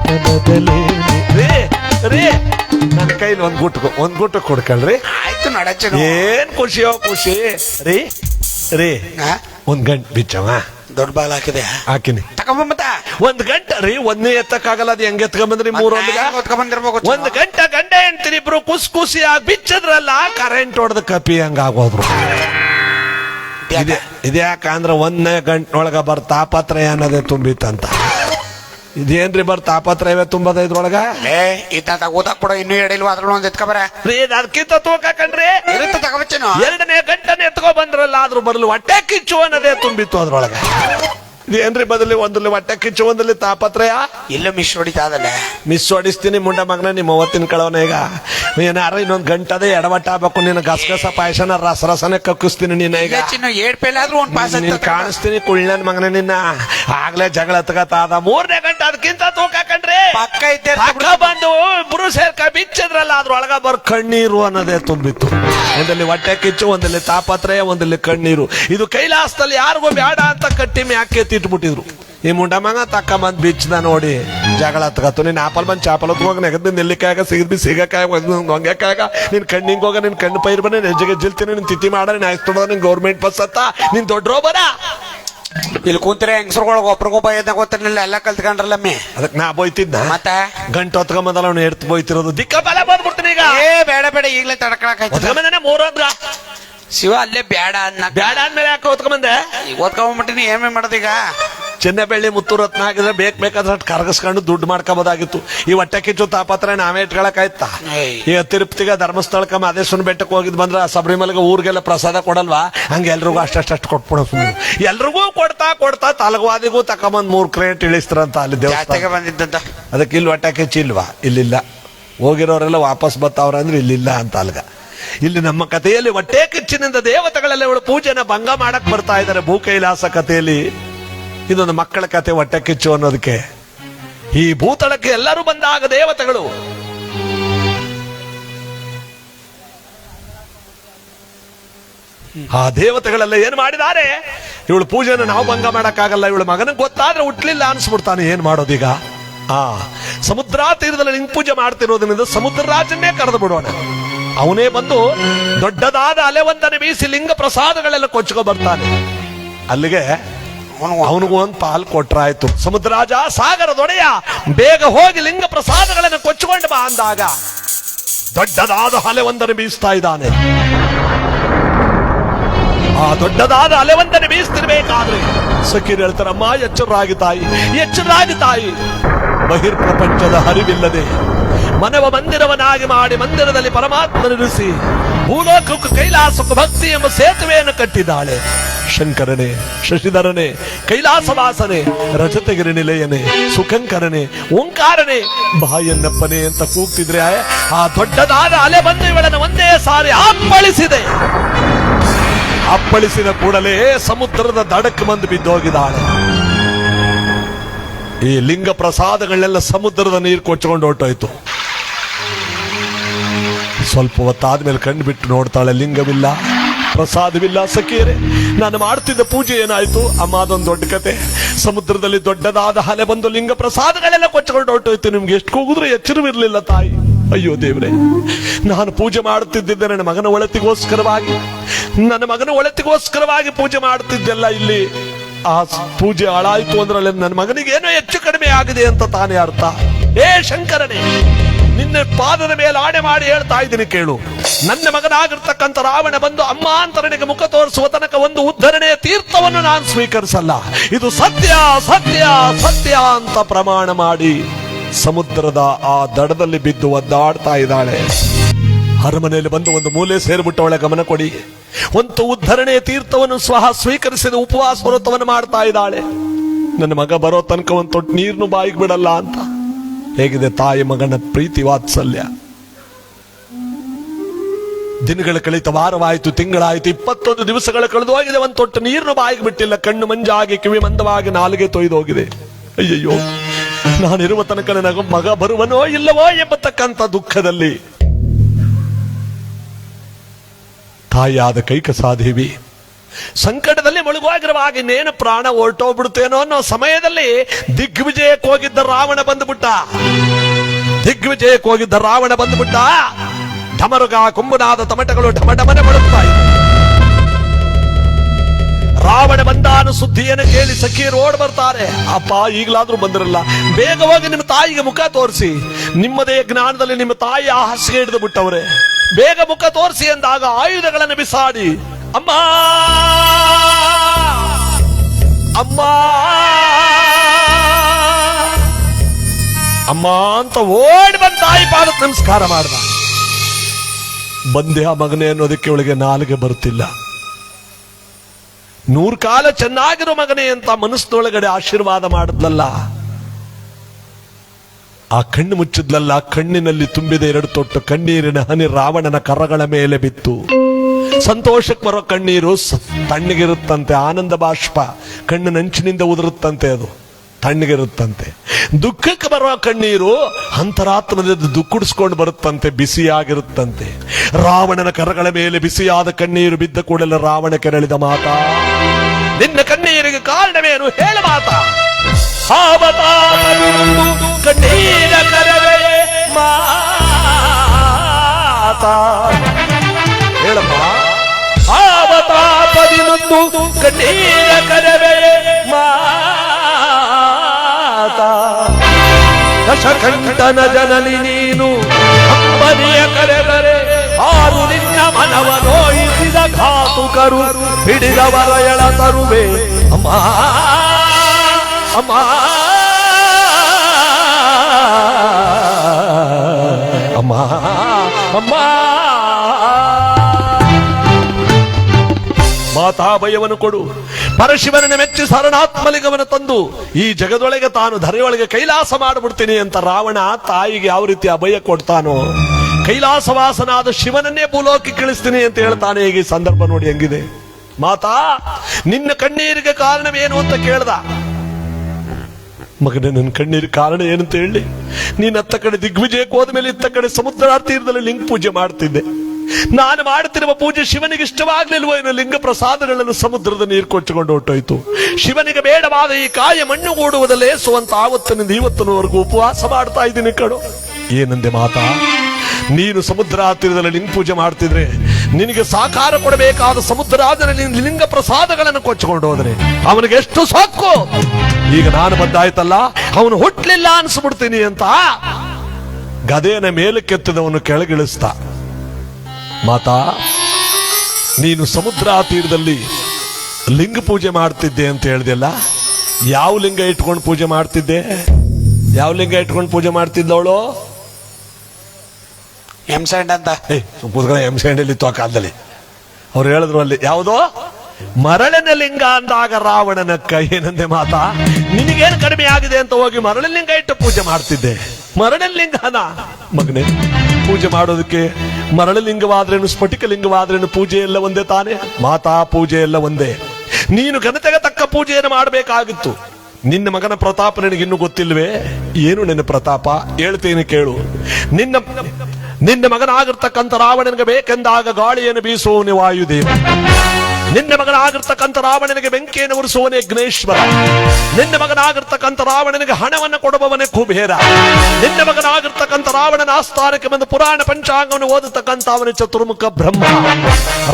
ನನದಲೇನು ರೇ ನನ್ನ ಕೈಲಿ ಒಂದ್ ಗುಟ್ಟು ಒಂದ್ ಗುಟ್ಟು ಕೊಡ್ಕಳ್ರಿ. ಆಯ್ತು ನಡಚ ಏನ್ ಖುಷಿಯೋ ಖುಷಿ. ರೀ ರೀ ಒಂದ್ ಗಂಟ್ ಬಿಚ್ಚವ. ದೊಡ್ಡ ಬಾಲ್ ಹಾಕಿದೆ. ಹಾಕಿನಿ. ತಗೊಂಬತ್ತ ಒಂದ್ ಗಂಟೆ ರೀ ಒಂದೇ ಎತ್ತಕ್ಕಾಗಲ್ಲ ಅದು ಹೆಂಗ್ ಎತ್ಕೊಂಬಂದ್ರಿ ಮೂರ್ ಒಂದ್ಗ? ಬಂದಿರ್ಬೇಕು ಒಂದ್ ಗಂಟೆ ಗಂಡ ಹೆಂಡ್ತಿರಿ ಇಬ್ರು ಕುಸ್ ಕುಸಿಯಾಗಿ ಬಿಚ್ಚದ್ರಲ್ಲ ಕರೆಂಟ್ ಹೊಡೆದ ಕಪಿ ಹಂಗ ಆಗೋದ್ರು. ಇದ್ಯಾಕ? ಅಂದ್ರೆ ಒಂದನೇ ಗಂಟನೊಳಗ ಬರ್ ತಾಪತ್ರಯ ಅನ್ನೋದೇ ತುಂಬಿತ್ತಂತ. ಇದೇನ್ರಿ ಬರ್ ತಾಪತ್ರಯವೇ ತುಂಬದ ಇದ್ರೊಳಗ? ಏ ಇತ್ತ ಓದಾಕ್ ಕೂಡ ಇನ್ನೂ ಎಡಿಲ್ವ ಅದ್ರೊಳಗೆ ಒಂದ್ ಎತ್ಕೊಬರ ರೀ ಅದಕ್ಕಿಂತ ತೂಕ ಕಣ್ರಿ. ಇರುತ್ತೆ ತಗೋಬಚ್ಚನು ಎರಡನೇ ಗಂಟನೆ ಎತ್ಕೊ ಬಂದ್ರಲ್ಲ ಆದ್ರೂ ಬರಲು ಹೊಟ್ಟೆ ಕಿಚ್ಚು ಅನ್ನೋದೇ ತುಂಬಿತ್ತು ಅದ್ರೊಳಗ. ಇದೇನ್ರಿ ಬದಲಿ ಒಂದಲ್ಲಿ ಹೊಟ್ಟೆ ಕಿಚ್ಚು ಒಂದಲ್ಲಿ ತಾಪತ್ರಯ? ಇಲ್ಲ ಮಿಸ್ ಹೊಡಿತಾದಲ್ಲ ಮಿಸ್ ಹೊಡಿಸ್ತೀನಿ ಮುಂಡ ಮಗನ ನಿಮ್ಮ ಅವತ್ತಿನ ಕಳವನ ಈಗ. ಏನಾರ ಇನ್ನೊಂದ್ ಗಂಟದೆ ಎಡವಟ್ಟ ಆಗ್ಬೇಕು ನಿನ್ನ ಗಸಗಸ ಪಾಯಸನ ರಸ ರಸನೆ ಕಕ್ಕಿಸ್ತೀನಿ ನಿನ್ನ ಈಗ. ಚಿನ್ನ ಏಡ್ ಒಂದ್ ಪಾಸ್ ನೀನ್ ಕಾಣಿಸ್ತೀನಿ ಕುಳ್ಳನ್ ಮಗನ ನಿನ್ನ. ಆಗ್ಲೇ ಜಗಳ ಎತ್ಕತ್ತಾದ ಮೂರನೇ ಗಂಟೆ ಅದಕ್ಕಿಂತ ತೂಕ ಕಂಡ್ರಿ ಪಕ್ಕ ಐತೆ ಬಂದು ಇಬ್ರು ಸೇರ್ಕ ಬಿಚ್ಚದ್ರಲ್ಲ ಅದ್ರೊಳಗ ಬರ್ ಕಣ್ಣೀರು ಅನ್ನೋದೇ ತುಂಬಿತ್ತು. ಒಂದಲ್ಲಿ ಹೊಟ್ಟೆ ಕಿಚ್ಚು ಒಂದಲ್ಲಿ ತಾಪತ್ರಯ ಒಂದಲ್ಲಿ ಕಣ್ಣೀರು. ಇದು ಕೈಲಾಸದಲ್ಲಿ ಯಾರಿಗೂ ಬೇಡ ಅಂತ ಕಟ್ಟಿ ಮ್ಯಾಕೆ ತಿಟ್ಬಿಟ್ಟಿದ್ರು ಈ ಮುಂಡ ಮಗ ತಕ್ಕ ಬಂದ್ ಬಿಚ್ಚದ ನೋಡಿ ಜಗಳ ಹತ್ಕತ್ತು. ನೀನ್ ಆಪಲ್ ಬಂದ್ ಚಾಪಲ್ ಹೋಗ ನೆಗದ್ ನೆಲ್ಲಿಕಾಯಾಗ ಸಿಗದ್ ಬಿ ಸಿಗಕಾಯ ಹೊಂಗಕಾಯಾಗ ನಿನ್ ಕಣ್ಣಿಂಗ್ ಹೋಗ ನಿನ್ ಕಣ್ಣು ಪೈರ್ ಬನ್ನಿ ನೆಜ್ಜಗೆ ಜಿಲ್ತೀನಿ ನಿನ್ ತಿಥಿ ಮಾಡ ನೀನ್ ಆಯ್ತು ನಿನ್ ಗೌರ್ಮೆಂಟ್ ಬಸ್ ಅತ್ತ ನೀನ್ ದೊಡ್ಡ ರೋಬರ ಇಲ್ಲಿ ಕೂತ್ರೆ ಹೆಂಗಸ್ರೊಳಗ ಒಬ್ರಿಗೊಬ್ಬ ಎದ್ದ ಗೊತ್ತಿರ್ಲಿಲ್ಲ ಎಲ್ಲ ಕಲ್ತ್ಕೊಂಡ್ರಲ್ಲ ಮೇ. ಅದಕ್ ನಾ ಬೋಯ್ತಿದ್ದ ಮತ್ತೆ? ಗಂಟು ಹೊತ್ಕೊಂಬಂದಲ್ಲ ಅವ್ನು ಎಡ್ತು ಬೋಯ್ತಿರೋದು. ದಿಕ್ಕ ಬಲ ಬಂದ್ಬಿಡ್ತೀನಿ ಈಗ. ಏ ಬೇಡ ಬೇಡ ಈಗಲೇ ತಡ್ಕೊಳಕ್ ಮೂರೊಂದ್ಗ ಶಿವ ಅಲ್ಲೇ ಬೇಡ ಅನ್ನ ಬ್ಯಾಡ ಅಂದ್ಮೇಲೆ ಯಾಕೆ ಹೊತ್ಕೊಂಬಂದೆ ಈಗ ಓದ್ಕೊಂಬಿಟ್ಟಿನಿ ಏಮೇ ಮಾಡೋದೀಗ? ಮುತ್ತು ರತ್ನ ಹಾಕಿದ್ರೆ ಬೇಕ್ ಬೇಕಾದ್ರೆ ಅಷ್ಟು ಕರಗಿಸ್ಕೊಂಡು ದುಡ್ಡು ಮಾಡ್ಕೋಬೋದಾಗಿತ್ತು. ಈ ಹೊಟ್ಟೆ ಕಿಚ್ಚು ತಾಪತ್ರ ನಾವೇ ಇಟ್ಕೊಳಕಾಯ್ತಾ ಈ ತಿರುಪತಿಗೆ ಧರ್ಮಸ್ಥಳಕ್ಕೆ ಮಾದೇಶ್ವರನ ಬೆಟ್ಟಕ್ಕೆ ಹೋಗಿದ್ ಬಂದ್ರೆ ಶಬರಿಮಲೆಗೆ ಊರಿಗೆಲ್ಲ ಪ್ರಸಾದ ಕೊಡಲ್ವಾ? ಹಂಗೆ ಎಲ್ರಿಗೂ ಅಷ್ಟಷ್ಟು ಕೊಟ್ಬಿಡೋ ಸುಮ್ಮನೆ ಎಲ್ರಿಗೂ ಕೊಡ್ತಾ ಕೊಡ್ತಾ ತಲಗವಾದಿಗೂ ತಕೊಂಬಂದ್ ಮೂರು ಕ್ರೇಟ್ ಇಳಿಸ್ತಾರಂತ ಅಲ್ಲಿ ದೇವಸ್ಥಾನ. ಬಂದಿದ್ದಂತ ಅದಕ್ಕೆ ಇಲ್ಲಿ ಹೊಟ್ಟೆ ಕಿಚ್ಚು ಇಲ್ವಾ? ಇಲ್ಲಿಲ್ಲ. ಹೋಗಿರೋರೆಲ್ಲ ವಾಪಸ್ ಬರ್ತಾವ್ರ ಅಂದ್ರೆ ಇಲ್ಲಿಲ್ಲ ಅಂತ ಅಲ್ಗ. ಇಲ್ಲಿ ನಮ್ಮ ಕಥೆಯಲ್ಲಿ ಒಟ್ಟೆ ಕಿಚ್ಚಿನಿಂದ ದೇವತೆಗಳೆಲ್ಲ ಇವಳು ಪೂಜೆನ ಭಂಗ ಮಾಡಕ್ ಬರ್ತಾ ಇದ್ದಾರೆ. ಭೂಕೈಲಾಸ ಕಥೆಯಲ್ಲಿ ಇದೊಂದು ಮಕ್ಕಳ ಕತೆ ಹೊಟ್ಟೆ ಕಿಚ್ಚು ಅನ್ನೋದಕ್ಕೆ. ಈ ಭೂತಳಕ್ಕೆ ಎಲ್ಲರೂ ಬಂದಾಗ ದೇವತೆಗಳು. ಆ ದೇವತೆಗಳೆಲ್ಲ ಏನ್ ಮಾಡಿದ್ದಾರೆ? ಇವಳು ಪೂಜೆನ ನಾವು ಭಂಗ ಮಾಡಕ್ಕಾಗಲ್ಲ, ಇವಳು ಮಗನಿಗೆ ಗೊತ್ತಾದ್ರೆ ಹುಟ್ಲಿಲ್ಲ ಅನ್ಸ್ಬಿಡ್ತಾನೆ, ಏನ್ ಮಾಡೋದೀಗ? ಆ ಸಮುದ್ರ ತೀರದಲ್ಲಿ ಲಿಂಗ ಪೂಜೆ ಮಾಡ್ತಿರೋದ್ರಿಂದ ಸಮುದ್ರ ರಾಜನ್ನೇ ಕರೆದು ಬಿಡೋಣ. ಅವನೇ ಬಂದು ದೊಡ್ಡದಾದ ಅಲೆವಂದನೆ ಬೀಸಿ ಲಿಂಗ ಪ್ರಸಾದಗಳೆಲ್ಲ ಕೊಚ್ಕೊ ಬರ್ತಾನೆ. ಅಲ್ಲಿಗೆ ಅವನು ಅವನಿಗೂ ಒಂದು ಪಾಲ್ ಕೊಟ್ರಾಯ್ತು. ಸಮುದ್ರಾಜ ಸಾಗರದೊಡೆಯ ಬೇಗ ಹೋಗಿ ಲಿಂಗ ಪ್ರಸಾದಗಳನ್ನು ಕೊಚ್ಚಿಕೊಂಡು ಬಾ ಅಂದಾಗ ದೊಡ್ಡದಾದ ಅಲೆವಂದನೆ ಬೀಸ್ತಾ ಇದ್ದಾನೆ. ಆ ದೊಡ್ಡದಾದ ಅಲೆವಂದನೆ ಬೀಸ್ತಿರ್ಬೇಕಾದ್ರೆ ಸಖೀರ್ ಹೇಳ್ತಾರಮ್ಮ, ಎಚ್ಚರಾಗಿ ತಾಯಿ ಎಚ್ಚರಾಗಿ ತಾಯಿ ಬಹಿರ್ ಪ್ರಪಂಚದ ಹರಿವಿಲ್ಲದೆ ಮನವ ಮಂದಿರವನಾಗಿ ಮಾಡಿ ಮಂದಿರದಲ್ಲಿ ಪರಮಾತ್ಮನಿರಿಸಿ ಭೂಲೋಕಕ್ಕೂ ಕೈಲಾಸಕ್ಕೂ ಭಕ್ತಿ ಎಂಬ ಸೇತುವೆಯನ್ನು ಕಟ್ಟಿದ್ದಾಳೆ. ಶಂಕರನೇ, ಶಶಿಧರನೇ, ಕೈಲಾಸವಾಸನೆ, ರಜತಗಿರಿ ನಿಲಯನೆ, ಸುಖಂಕರನೆ, ಓಂಕಾರನೆ ಬಾಯನ್ನಪ್ಪನೆ ಅಂತ ಕೂಗ್ತಿದ್ರೆ, ಆ ದೊಡ್ಡದಾದ ಅಲೆ ಬಂದು ಇವಳನ್ನು ಒಂದೇ ಸಾರಿ ಅಪ್ಪಳಿಸಿದೆ. ಅಪ್ಪಳಿಸಿದ ಕೂಡಲೇ ಸಮುದ್ರದ ದಡಕ್ಕೆ ಬಂದು ಬಿದ್ದೋಗಿದ್ದಾಳೆ. ಈ ಲಿಂಗ ಪ್ರಸಾದಗಳೆಲ್ಲ ಸಮುದ್ರದ ನೀರು ಕೊಚ್ಚಿಕೊಂಡು ಹೊರಟೋಯ್ತು. ಸ್ವಲ್ಪ ಹೊತ್ತಾದ್ಮೇಲೆ ಕಣ್ಣು ಬಿಟ್ಟು ನೋಡ್ತಾಳೆ, ಲಿಂಗವಿಲ್ಲ, ಪ್ರಸಾದವಿಲ್ಲ ಸಖಿಯರೇ ನಾನು ಮಾಡ್ತಿದ್ದ ಪೂಜೆ ಏನಾಯ್ತು? ಅಮ್ಮ, ಅದೊಂದು ದೊಡ್ಡ ಕತೆ. ಸಮುದ್ರದಲ್ಲಿ ದೊಡ್ಡದಾದ ಹಲೆ ಬಂದು ಲಿಂಗ ಪ್ರಸಾದಗಳೆಲ್ಲ ಕೊಚ್ಚಿಕೊಂಡು ಹೊರಟೋಯ್ತು. ನಿಮ್ಗೆ ಎಷ್ಟು ಕೂಗಿದ್ರು ಎಚ್ಚರವಿರ್ಲಿಲ್ಲ, ತಾಯಿ. ಅಯ್ಯೋ ದೇವ್ರೆ, ನಾನು ಪೂಜೆ ಮಾಡುತ್ತಿದ್ದೆ ನನ್ನ ಮಗನ ಒಳತಿಗೋಸ್ಕರವಾಗಿ. ನನ್ನ ಮಗನ ಒಳತಿಗೋಸ್ಕರವಾಗಿ ಪೂಜೆ ಮಾಡುತ್ತಿದ್ದೆಲ್ಲ ಇಲ್ಲಿ. ಆ ಪೂಜೆ ಹಾಳಾಯ್ತು ಅಂದ್ರಲ್ಲಿ ನನ್ನ ಮಗನಿಗೆ ಏನೋ ಹೆಚ್ಚು ಕಡಿಮೆ ಆಗಿದೆ ಅಂತ ತಾನೇ ಅರ್ಥ. ಏ ಶಂಕರನೇ ನಿನ್ನ ಪಾದದ ಮೇಲೆ ಆಣೆ ಮಾಡಿ ಹೇಳ್ತಾ ಇದ್ದೀನಿ ಕೇಳು. ನನ್ನ ಮಗನಾಗಿರ್ತಕ್ಕಂಥ ರಾವಣ ಬಂದು ಅಮ್ಮ ಅಂತ ನನಗೆ ಮುಖ ತೋರಿಸುವ ತನಕ ಒಂದು ಉದ್ಧರಣೆಯ ತೀರ್ಥವನ್ನು ನಾನು ಸ್ವೀಕರಿಸಲ್ಲ. ಇದು ಸತ್ಯ ಸತ್ಯ ಸತ್ಯ ಅಂತ ಪ್ರಮಾಣ ಮಾಡಿ ಸಮುದ್ರದ ಆ ದಡದಲ್ಲಿ ಬಿದ್ದು ಒದ್ದಾಡ್ತಾ ಇದ್ದಾಳೆ. ಅರಮನೆಯಲ್ಲಿ ಬಂದು ಒಂದು ಮೂಲೆ ಸೇರಿಬಿಟ್ಟವಳೆ ಗಮನ ಕೊಡಿ. ಒಂದು ಉದ್ಧರಣೆಯ ತೀರ್ಥವನ್ನು ಸ್ವಹ ಸ್ವೀಕರಿಸಿದ ಉಪವಾಸ ವ್ರತವನ್ನು ಮಾಡ್ತಾ ಇದ್ದಾಳೆ. ನನ್ನ ಮಗ ಬರೋ ತನಕ ಒಂದು ತೊಟ್ಟು ನೀರನ್ನು ಬಾಯಿಗೆ ಬಿಡಲ್ಲ ಅಂತ. ಹೇಗಿದೆ ತಾಯಿ ಮಗನ ಪ್ರೀತಿ ವಾತ್ಸಲ್ಯ? ದಿನಗಳ ಕಳಿತ ವಾರವಾಯಿತು, ತಿಂಗಳಾಯಿತು, ಇಪ್ಪತ್ತೊಂದು ದಿವಸಗಳ ಕಳೆದು ಹೋಗಿದೆ, ಒಂದು ತೊಟ್ಟು ನೀರನ್ನು ಬಾಯಿಗೆ ಬಿಟ್ಟಿಲ್ಲ, ಕಣ್ಣು ಮಂಜಾಗಿ, ಕಿವಿ ಮಂದವಾಗಿ ನಾಲಿಗೆ ತೊಯ್ದು ಹೋಗಿದೆ. ಅಯ್ಯಯ್ಯೋ, ನಾನಿರುವ ತನಕ ನನಗ ಮಗ ಬರುವನೋ ಇಲ್ಲವೋ ಎಂಬತಕ್ಕಂಥ ದುಃಖದಲ್ಲಿ ತಾಯಿಯಾದ ಕೈಕಸಾದೇವಿ ಸಂಕಟದಲ್ಲಿ ಮುಳುಗುವಾಗಿರುವಾಗ ಇನ್ನೇನು ಪ್ರಾಣ ಹೊರಟೋಗ್ಬಿಡುತ್ತೇನೋ ಅನ್ನೋ ಸಮಯದಲ್ಲಿ ದಿಗ್ವಿಜಯಕ್ಕೆ ಹೋಗಿದ್ದ ರಾವಣ ಬಂದ್ಬಿಟ್ಟ. ದಿಗ್ವಿಜಯಕ್ಕೆ ಹೋಗಿದ್ದ ರಾವಣ ಬಂದ್ಬಿಟ್ಟ. ಢಮರುಗ ಕುಂಭನಾದ ತಮಟಗಳು ಢಮಢಮನೆ ಬಡುತ್ತಾ ಇವೆ. ರಾವಣ ಬಂದಾನು ಸುದ್ದಿಯನ್ನು ಕೇಳಿ ಸಖಿಯರು ಓಡ್ ಬರ್ತಾರೆ. ಅಪ್ಪ, ಈಗಲಾದ್ರೂ ಬಂದಿರಲ್ಲ. ಬೇಗ ಹೋಗಿ ನಿಮ್ಮ ತಾಯಿಗೆ ಮುಖ ತೋರಿಸಿ. ನಿಮ್ಮದೇ ಜ್ಞಾನದಲ್ಲಿ ನಿಮ್ಮ ತಾಯಿ ಆ ಹಾಸಿಗೆ ಹಿಡಿದು ಬಿಟ್ಟವ್ರೆ. ಬೇಗ ಮುಖ ತೋರಿಸಿ ಎಂದಾಗ ಆಯುಧಗಳನ್ನು ಬಿಸಾಡಿ. ಅಮ್ಮ! ಅಮ್ಮ! ಅಮ್ಮ ಅಂತ ಓಡಿ ಬಂದ ತಾಯಿ ಪಾದಕ್ಕೆ ನಮಸ್ಕಾರ ಮಾಡ್ದ. ಬಂದೆ ಆ ಮಗನೇ ಅನ್ನೋದಕ್ಕೆ ಒಳಗೆ ನಾಲಿಗೆ ಬರುತ್ತಿಲ್ಲ. ನೂರ್ ಕಾಲ ಚೆನ್ನಾಗಿರೋ ಮಗನೇ ಅಂತ ಮನಸ್ಸಿನೊಳಗಡೆ ಆಶೀರ್ವಾದ ಮಾಡಿದ್ಲಲ್ಲ. ಆ ಕಣ್ಣು ಮುಚ್ಚಿದ್ಲಲ್ಲ, ಕಣ್ಣಿನಲ್ಲಿ ತುಂಬಿದ ಎರಡು ತೊಟ್ಟು ಕಣ್ಣೀರಿನ ಹನಿ ರಾವಣನ ಕರಗಳ ಮೇಲೆ ಬಿತ್ತು. ಸಂತೋಷಕ್ಕೆ ಬರೋ ಕಣ್ಣೀರು ತಣ್ಣಗಿರುತ್ತಂತೆ, ಆನಂದ ಬಾಷ್ಪ ಕಣ್ಣು ನಂಚಿನಿಂದ ಉದುರುತ್ತಂತೆ ಅದು, ತಣ್ಣಗಿರುತ್ತಂತೆ. ದುಃಖಕ್ಕೆ ಬರುವ ಕಣ್ಣೀರು ಅಂತರಾತ್ಮದಿಂದ ದುಕ್ಕುಡಿಸ್ಕೊಂಡು ಬರುತ್ತಂತೆ, ಬಿಸಿಯಾಗಿರುತ್ತಂತೆ. ರಾವಣನ ಕರಗಳ ಮೇಲೆ ಬಿಸಿಯಾದ ಕಣ್ಣೀರು ಬಿದ್ದ ಕೂಡಲೇ ರಾವಣ ಕೆರಳಿದ ಮಾತಾ. ನಿನ್ನ ಕಣ್ಣೀರಿಗೆ ಕಾರಣವೇನು ಹೇಳ ಮಾತಾ. ಕಣ್ಣೀರ ಕರವೇ ಮಾತಾ. ಹೇಳಮ್ಮ ಆವತಾಪದಿನೊಂದು ಕಣ್ಣೀರ ಕರವೇ ಮಾತಾ. ದಶಕಂಠನ ಜನನಿ ನೀನು ಅಪ್ಪನಿಯ ಕರೆದರೆ ಆರು ನಿನ್ನ ಮನವ ನೋಯಿಸಿದ ಕಾತುಕರು ಹಿಡಿದವರ ಎಳ ತರುವೆ. ಅಮ್ಮ ಅಮ್ಮ. ಅಮ್ಮ ಅಮ್ಮ. ಮಾತಾಭಯವನ್ನು ಕೊಡು. ಪರಶಿವನನ್ನು ಮೆಚ್ಚಿ ಶರಣಾತ್ಮಲಿಂಗವನ್ನು ತಂದು ಈ ಜಗದೊಳಗೆ ತಾನು ಧರೆಯೊಳಗೆ ಕೈಲಾಸ ಮಾಡಿಬಿಡ್ತೀನಿ ಅಂತ ರಾವಣ ತಾಯಿಗೆ ಯಾವ ರೀತಿ ಅಭಯ ಕೊಡ್ತಾನೋ. ಕೈಲಾಸವಾಸನಾದ ಶಿವನನ್ನೇ ಭೂಲೋಕಿ ಕಳಿಸ್ತೀನಿ ಅಂತ ಹೇಳ್ತಾನೆ ಈಗ ಈ ಸಂದರ್ಭ ನೋಡಿ ಹೆಂಗಿದೆ. ಮಾತಾ, ನಿನ್ನ ಕಣ್ಣೀರಿಗೆ ಕಾರಣವೇನು ಅಂತ ಕೇಳ್ದ. ಮಗನೇ, ನನ್ನ ಕಣ್ಣೀರು ಕಾರಣ ಏನಂತ ಹೇಳಿ. ನೀನ್ ಅತ್ತ ಕಡೆ ದಿಗ್ವಿಜಯಕ್ಕೆ ಹೋದ್ಮೇಲೆ ಇತ್ತ ಕಡೆ ಸಮುದ್ರ ತೀರದಲ್ಲಿ ಲಿಂಗ ಪೂಜೆ ಮಾಡ್ತಿದ್ದೆ. ನಾನು ಮಾಡುತ್ತಿರುವ ಪೂಜೆ ಶಿವನಿಗೆ ಇಷ್ಟವಾಗ್ಲಿಲ್ವೋ ಏನೋ ಲಿಂಗ ಪ್ರಸಾದಗಳನ್ನು ಸಮುದ್ರದ ನೀರು ಕೊಚ್ಚಿಕೊಂಡು ಹೊಟ್ಟೋಯ್ತು ಶಿವನಿಗೆ ಬೇಡವಾದ ಈ ಕಾಯ ಮಣ್ಣು ಕೂಡುವುದ ಲೇಸುವಂತ ಆವತ್ತಿನಿಂದ ಇವತ್ತಿನವರೆಗೂ ಉಪವಾಸ ಮಾಡ್ತಾ ಇದ್ದೀನಿ ಕಡು ಏನಂದೆ ಮಾತಾ? ನೀನು ಸಮುದ್ರ ಹತ್ತಿರದಲ್ಲಿ ಲಿಂಗ ಪೂಜೆ ಮಾಡ್ತಿದ್ರೆ, ನಿನಗೆ ಸಾಕಾರ ಕೊಡಬೇಕಾದ ಸಮುದ್ರಾದಲ್ಲಿ ಲಿಂಗ ಪ್ರಸಾದಗಳನ್ನು ಕೊಚ್ಚಿಕೊಂಡು ಹೋದ್ರೆ ಅವನಿಗೆ ಎಷ್ಟು ಸಾಕು? ಈಗ ನಾನು ಬಂದಾಯ್ತಲ್ಲ, ಅವನು ಹುಟ್ಲಿಲ್ಲ ಅನ್ಸ್ಬಿಡ್ತೀನಿ ಅಂತ. ಗದೆಯನ್ನು ಮೇಲಕ್ಕೆತ್ತದವನು ಕೆಳಗಿಳಿಸ್ತ ಮಾತಾ ನೀನು ಸಮುದ್ರ ತೀರದಲ್ಲಿ ಲಿಂಗ ಪೂಜೆ ಮಾಡ್ತಿದ್ದೆ ಅಂತ ಹೇಳ್ದೆಲ್ಲ? ಯಾವ ಲಿಂಗ ಇಟ್ಕೊಂಡು ಪೂಜೆ ಮಾಡ್ತಿದ್ದೆ? ಯಾವ ಲಿಂಗ ಇಟ್ಕೊಂಡು ಪೂಜೆ ಮಾಡ್ತಿದ್ದವಳು ಎಂಸೆಂಡ್ ಅಂತ. ಏ ಕೂತ್ಕೊಳ್ಳ ಎಂ ಸ್ಯಾಂಡಲ್ಲಿ ಇತ್ತು ಆ ಕಾಲದಲ್ಲಿ. ಅವ್ರು ಹೇಳಿದ್ರು ಅಲ್ಲಿ ಯಾವುದೋ? ಮರಳಿನ ಲಿಂಗ ಅಂದಾಗ ರಾವಣನ ಕೈ ಏನಂದೆ ಮಾತಾ? ನಿನಗೇನು ಕಡಿಮೆ ಆಗಿದೆ ಅಂತ ಹೋಗಿ ಮರಳಿನ ಲಿಂಗ ಇಟ್ಟು ಪೂಜೆ ಮಾಡ್ತಿದ್ದೆ. ಮರಳಿನ ಲಿಂಗನ ಮಗನೇ. ಪೂಜೆ ಮಾಡೋದಕ್ಕೆ ಮರಳಲಿಂಗವಾದ್ರೇನು ಸ್ಫಟಿಕ ಲಿಂಗವಾದ್ರೇನು ಪೂಜೆ ಎಲ್ಲ ಒಂದೇ ತಾನೇ? ಮಾತಾ ಪೂಜೆ ಎಲ್ಲ ಒಂದೇ. ನೀನು ಘನತೆಗೆ ತಕ್ಕ ಪೂಜೆಯನ್ನು ಮಾಡಬೇಕಾಗಿತ್ತು. ನಿನ್ನ ಮಗನ ಪ್ರತಾಪ ನಿನಗೆ ಇನ್ನೂ ಗೊತ್ತಿಲ್ವೇ? ಏನು ನಿನ್ನ ಪ್ರತಾಪ? ಹೇಳ್ತೇನೆ ಕೇಳು. ನಿನ್ನ ನಿನ್ನ ಮಗನಾಗಿರ್ತಕ್ಕಂಥ ರಾವಣನಿಗೆ ಬೇಕೆಂದಾಗ ಗಾಳಿಯನ್ನು ಬೀಸುವ ವಾಯುದೇವ. ನಿನ್ನ ಮಗನಾಗಿರ್ತಕ್ಕಂಥ ರಾವಣನಿಗೆ ಬೆಂಕಿಯನ್ನು ಉರಿಸುವನೇ ಗ್ನೇಶ್ವರ ನಿನ್ನ ಮಗನಾಗಿರ್ತಕ್ಕಂಥ ರಾವಣನಿಗೆ ಹಣವನ್ನು ಕೊಡುವವನೇ ಕುಬೇರ. ನಿನ್ನ ಮಗನಾಗಿರ್ತಕ್ಕಂಥ ರಾವಣನ ಆಸ್ಥಾನಕ್ಕೆ ಬಂದು ಪುರಾಣ ಪಂಚಾಂಗವನ್ನು ಓದತಕ್ಕಂಥ ಅವನ ಚತುರ್ಮುಖ ಬ್ರಹ್ಮ.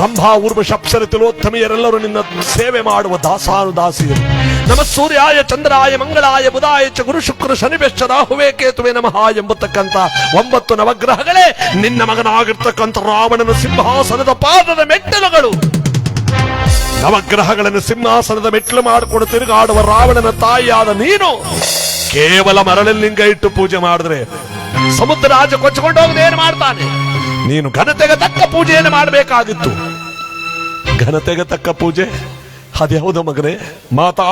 ರಂಭಾ, ಊರ್ವ, ಶಪ್ಸರ, ತಿಲೋತ್ತಮಿಯರೆಲ್ಲರೂ ನಿನ್ನ ಸೇವೆ ಮಾಡುವ ದಾಸಾನುದಾಸಿಯರು. ನಮ ಸೂರ್ಯಾಯ, ಚಂದ್ರಾಯ, ಮಂಗಳಾಯ, ಬುಧಾಯ ಚ ಗುರು ಶುಕ್ರ ಶನಿವೆಶ್ಚ ರಾಹುವೇ ಕೇತುವೆ ನಮಃ ಎಂಬತಕ್ಕಂಥ ಒಂಬತ್ತು ನವಗ್ರಹಗಳೇ ನಿನ್ನ ಮಗನಾಗಿರ್ತಕ್ಕಂಥ ರಾವಣನ ಸಿಂಹಾಸನದ ಪಾದದ ಮೆಟ್ಟಲುಗಳು. ನವಗ್ರಹಗಳನ್ನು ಸಿಂಹಾಸನದ ಮೆಟ್ಲು ಮಾಡಿಕೊಂಡು ತಿರುಗಾಡುವ ರಾವಣನ ತಾಯಿಯಾದ ನೀನು. ಕೇವಲ ಮರಳಲಿಂಗ ಇಟ್ಟು ಪೂಜೆ ಮಾಡಿದ್ರೆ ಸಮುದ್ರ ರಾಜ ಕೊಚ್ಚಿಕೊಂಡು ಹೋಗದೆ ಏನು ಮಾಡ್ತಾನೆ? ನೀನು ಘನತೆಗೆ ತಕ್ಕ ಪೂಜೆಯನ್ನು ಮಾಡಬೇಕಾಗಿತ್ತು. ಘನತೆಗೆ ತಕ್ಕ ಪೂಜೆ? ಅದ್ಯಾವುದೋ ಮಗನೇ? ಮಾತಾ,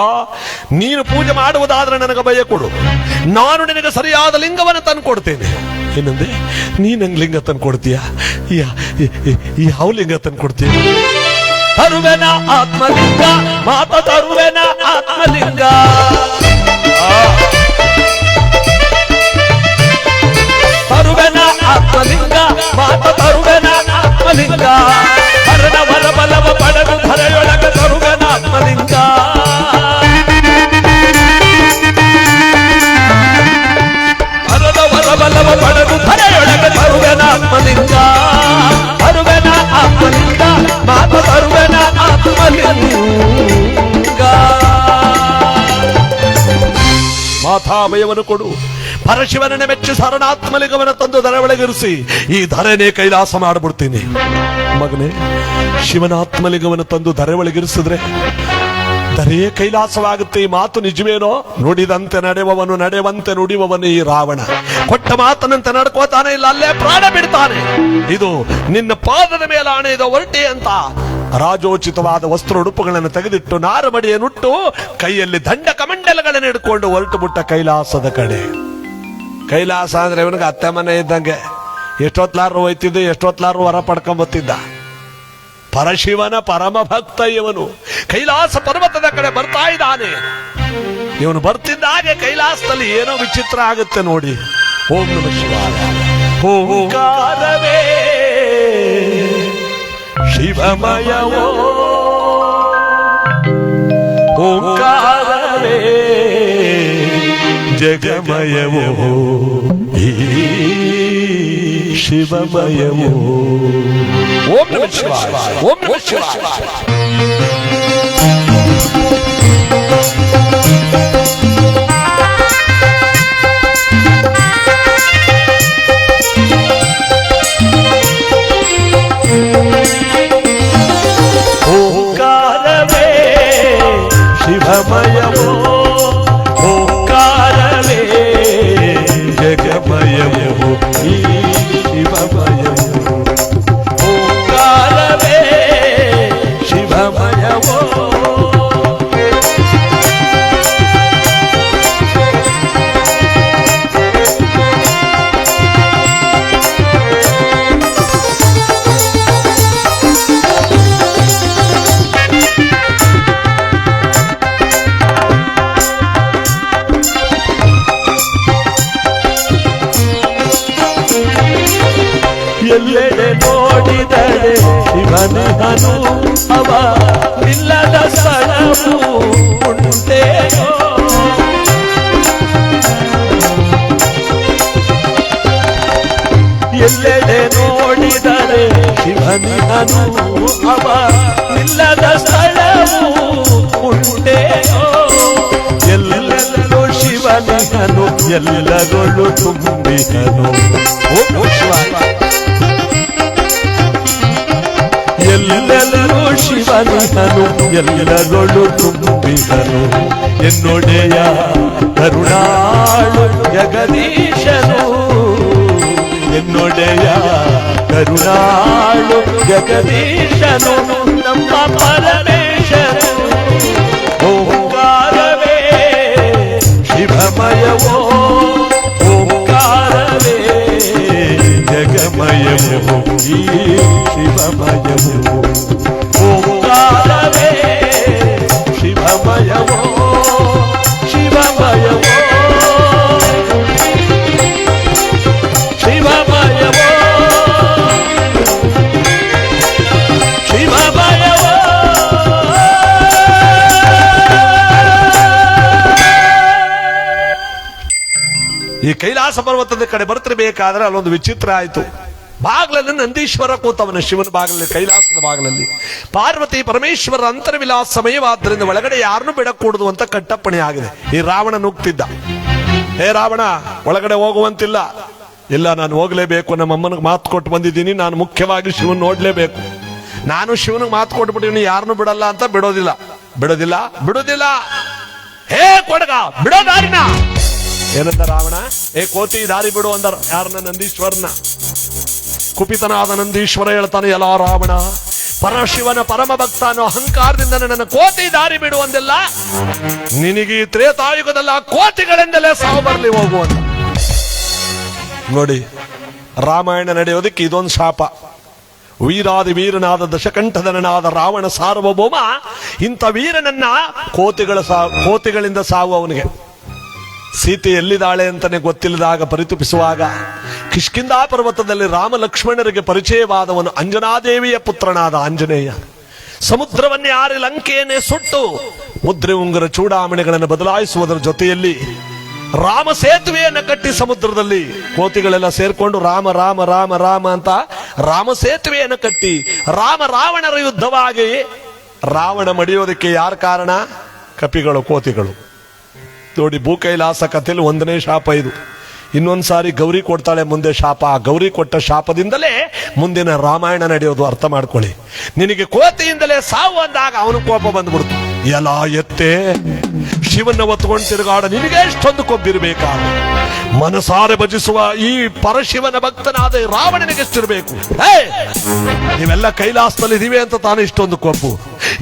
ನೀನು ಪೂಜೆ ಮಾಡುವುದಾದ್ರೆ ನನಗೆ ಭಯ ಕೊಡು. ನಾನು ನಿನಗೆ ಸರಿಯಾದ ಲಿಂಗವನ್ನು ತಂದು ಕೊಡ್ತೇನೆ ಏನಂದ್ರೆ ನೀ ನಂಗೆ ಲಿಂಗ ತಂದು ಕೊಡ್ತೀಯ ಯಾವ ಲಿಂಗ ತಂದು ಕೊಡ್ತೀಯ తరువెన ఆత్మలింగ మాత తరువెన ఆత్మలింగ. తరువెన ఆత్మలింగ మాత తరువెన ఆత్మలింగ. హరణ వర బలవ పడను ధరయొడగ తరువెన ఆత్మలింగ. ಮಾಥಾಮಯವನ್ನು ಕೊಡು. ಪರಶಿವನನ್ನ ಮೆಚ್ಚಿ ಶರಣಾತ್ಮಲಿಂಗವನ್ನು ತಂದು ಧರೆಯೊಳಗಿರಿಸಿ ಈ ಧರೆನೇ ಕೈಲಾಸ ಮಾಡಿಬಿಡ್ತೀನಿ. ಮಗನೇ, ಶಿವನಾತ್ಮಲಿಂಗವನ್ನು ತಂದು ಧರೆ ಒಳಗಿರಿಸಿದ್ರೆ ಧರೆಯೇ ಕೈಲಾಸವಾಗುತ್ತೆ. ಈ ಮಾತು ನಿಜವೇನೋ? ನುಡಿದಂತೆ ನಡೆವವನು, ನಡೆವಂತೆ ನುಡಿಯುವವನು ಈ ರಾವಣ. ಕೊಟ್ಟ ಮಾತನಂತೆ ನಡ್ಕೋತಾನೆ ಇಲ್ಲ, ಅಲ್ಲೇ ಪ್ರಾಣ ಬಿಡ್ತಾನೆ. ಇದು ನಿನ್ನ ಪಾದದ ಮೇಲೆ ಆಣೆ ಇದು ಹೊರಟಿ ಅಂತ ರಾಜೋಚಿತವಾದ ವಸ್ತ್ರ ಉಡುಪುಗಳನ್ನು ತೆಗೆದಿಟ್ಟು ನಾರಮಡಿಯನ್ನುಟ್ಟು ಕೈಯಲ್ಲಿ ದಂಡ ಕಮಂಡಲಗಳನ್ನು ಹಿಡ್ಕೊಂಡು ಹೊರಟು ಬಿಟ್ಟ ಕೈಲಾಸದ ಕಡೆ. ಕೈಲಾಸ ಅಂದ್ರೆ ಇವನಿಗೆ ಅತ್ತೆ ಮನೆ ಇದ್ದಂಗೆ. ಎಷ್ಟೊತ್ಲಾರು ಹೋಯ್ತಿದ್ದು ಎಷ್ಟೊತ್ಲಾರು ಹೊರ ಪಡ್ಕೊಂಬತ್ತಿದ್ದ ಪರಶಿವನ ಪರಮ ಭಕ್ತ ಇವನು. ಕೈಲಾಸ ಪರ್ವತದ ಕಡೆ ಬರ್ತಾ ಇದ್ದಾನೆ. ಇವನು ಬರ್ತಿದ್ದಾಗೆ ಕೈಲಾಸದಲ್ಲಿ ಏನೋ ವಿಚಿತ್ರ ಆಗುತ್ತೆ ನೋಡಿ. ಓಂ ನಮ ಶಿವಾಯ. ಶಿವಮಯವೋ ಓಂಕಾರವೇ ಜಗಮಯವೋ ಈ ಶಿವಮಯವೋ ಓಂ ನಮ ಶಿವಾಯ ಓಂ ನಮ ಶಿವಾಯ ಎಲ್ಲೆಡೆ ನೋಡಿದರೆ ಶಿವನಿಹನು ಅವ ಇಲ್ಲದ ಸ್ಥಳವು ಉಂಟೇನೋ ಎಲ್ಲೆಲ್ಲೂ ಶಿವನಿಹನು ಎಲ್ಲರೊಳು ತುಂಬಿಹನು ಓ ಶಿವ ಎಲ್ಲೆಲ್ಲರೂ ಶಿವನಿಹನು ಎಲ್ಲರೊಳು ತುಂಬಿಹನು ಎನ್ನೊಡೆಯ ಕರುಣಾಳು ಜಗದೀಶನು ಎನ್ನೊಡೆಯ ಕರುಣಾಳು ಜಗದೀಶನು ನಮ್ಮ ಪರಮೇಶನು ಓಂಕಾರವೇ ಶಿವಮಯವೋ ಓಂಕಾರವೇ ಜಗಮಯವೋ ಈ ಪರ್ವತದ ಕಡೆ ಬರ್ತಿರ್ಬೇಕಾದ್ರೆ ಅಲ್ಲೊಂದು ವಿಚಿತ್ರ ಆಯಿತು. ಬಾಗ್ಲಲ್ಲಿ ನಂದೀಶ್ವರ ಕೂತವನ ಶಿವನ ಬಾಗಿಲಲ್ಲಿ, ಕೈಲಾಸದ ಬಾಗಿಲಲ್ಲಿ. ಪಾರ್ವತಿ ಪರಮೇಶ್ವರ ಅಂತರವಿಲಾಸ ಸಮಯವಾದ್ದರಿಂದ ಒಳಗಡೆ ಯಾರನ್ನು ಬಿಡಕೂಡದು ಅಂತ ಕಟ್ಟಪ್ಪಣೆ ಆಗಿದೆ. ಈ ರಾವಣ ನುಗ್ತಿದ್ದ. ಹೇ ರಾವಣ, ಒಳಗಡೆ ಹೋಗುವಂತಿಲ್ಲ. ಇಲ್ಲ, ನಾನು ಹೋಗ್ಲೇಬೇಕು. ನಮ್ಮ ಅಮ್ಮನಿಗೆ ಮಾತು ಕೊಟ್ಟು ಬಂದಿದ್ದೀನಿ. ನಾನು ಮುಖ್ಯವಾಗಿ ಶಿವನ್ ನೋಡ್ಲೇಬೇಕು. ನಾನು ಶಿವನಿಗೆ ಮಾತು ಕೊಟ್ಬಿಟ್ಟಿನಿ ಯಾರನ್ನು ಬಿಡಲ್ಲ ಅಂತ ಬಿಡೋದಿಲ್ಲ. ಬಿಡೋದಿಲ್ಲ? ಬಿಡೋದಿಲ್ಲ. ಹೇ ಕೊಡಗ, ಬಿಡೋ ದಾರಿನ. ಏನಂದ ರಾವಣ? ಏ ಕೋತಿ, ದಾರಿ ಬಿಡು ಅಂದ ಯಾರನ್ನ? ನಂದೀಶ್ವರನ ಕುಪಿತನಾದ ನಂದೀಶ್ವರ ಹೇಳ್ತಾನೆ ಎಲ್ಲ ರಾವಣ, ಪರಶಿವನ ಪರಮ ಭಕ್ತ ಅನ್ನೋ ಅಹಂಕಾರದಿಂದ ನನ್ನ ಕೋತಿ, ದಾರಿ ಬಿಡು ಅಂದೆಲ್ಲ. ನಿನಗೆ ಈ ತ್ರೇತಾಯುಗದಲ್ಲ ಕೋತಿಗಳಿಂದಲೇ ಸಾವು ಬರಲಿ ಹೋಗು ಅಂತ. ನೋಡಿ, ರಾಮಾಯಣ ನಡೆಯೋದಕ್ಕೆ ಇದೊಂದು ಶಾಪ. ವೀರಾದಿ ವೀರನಾದ ದಶಕಂಠದನಾದ ರಾವಣ ಸಾರ್ವಭೌಮ ಇಂಥ ವೀರನನ್ನ ಕೋತಿಗಳ ಸಾ, ಕೋತಿಗಳಿಂದ ಸಾವು ಅವನಿಗೆ. ಸೀತೆ ಎಲ್ಲಿದ್ದಾಳೆ ಅಂತಾನೆ ಗೊತ್ತಿಲ್ಲದಾಗ ಪರಿತುಪಿಸುವಾಗ ಕಿಷ್ಕಿಂದಾ ಪರ್ವತದಲ್ಲಿ ರಾಮ ಲಕ್ಷ್ಮಣರಿಗೆ ಪರಿಚಯವಾದವನು ಅಂಜನಾದೇವಿಯ ಪುತ್ರನಾದ ಆಂಜನೇಯ. ಸಮುದ್ರವನ್ನೇ ಆರಿ ಲಂಕೆಯನ್ನೇ ಸುಟ್ಟು ಮುದ್ರೆ ಉಂಗುರ ಚೂಡಾಮಣಿಗಳನ್ನು ಬದಲಾಯಿಸುವುದರ ಜೊತೆಯಲ್ಲಿ ರಾಮ ಸೇತುವೆಯನ್ನು ಕಟ್ಟಿ ಸಮುದ್ರದಲ್ಲಿ ಕೋತಿಗಳೆಲ್ಲ ಸೇರ್ಕೊಂಡು ರಾಮ ರಾಮ ರಾಮ ರಾಮ ಅಂತ ರಾಮ ಸೇತುವೆಯನ್ನು ಕಟ್ಟಿ ರಾಮ, ರಾವಣರ ಯುದ್ಧವಾಗಿ ರಾವಣ ಮಡಿಯೋದಕ್ಕೆ ಯಾರ ಕಾರಣ? ಕಪಿಗಳು, ಕೋತಿಗಳು. ನೋಡಿ ಭೂಕೈಲಾಸ ಕಥೆಯಲ್ಲಿ ಒಂದನೇ ಶಾಪ ಇದು. ಇನ್ನೊಂದು ಸಾರಿ ಗೌರಿ ಕೊಡ್ತಾಳೆ ಮುಂದೆ ಶಾಪ. ಆ ಗೌರಿ ಕೊಟ್ಟ ಶಾಪದಿಂದಲೇ ಮುಂದಿನ ರಾಮಾಯಣ ನಡೆಯೋದು ಅರ್ಥ ಮಾಡ್ಕೊಳ್ಳಿ. ನಿನಗೆ ಕೋತಿಯಿಂದಲೇ ಸಾವು ಅಂದಾಗ ಅವನು ಕೋಪ ಬಂದ್ಬಿಡ್ತು. ಎಲ್ಲ ಎತ್ತೆ, ಶಿವನ ಒತ್ಕೊಂಡು ತಿರುಗಾಡ, ನಿನಗೆ ಎಷ್ಟೊಂದು ಕೊಬ್ಬಿರಬೇಕಾ ಮನಸಾರೆ ಭಜಿಸುವ ಈ ಪರಶಿವನ ಭಕ್ತನಾದ ರಾವಣನಿಗೆ ಎಷ್ಟಿರಬೇಕು! ನೀವೆಲ್ಲ ಕೈಲಾಸದಲ್ಲಿ ಇದೀವಿ ಅಂತ ತಾನು ಇಷ್ಟೊಂದು ಕೊಬ್ಬು.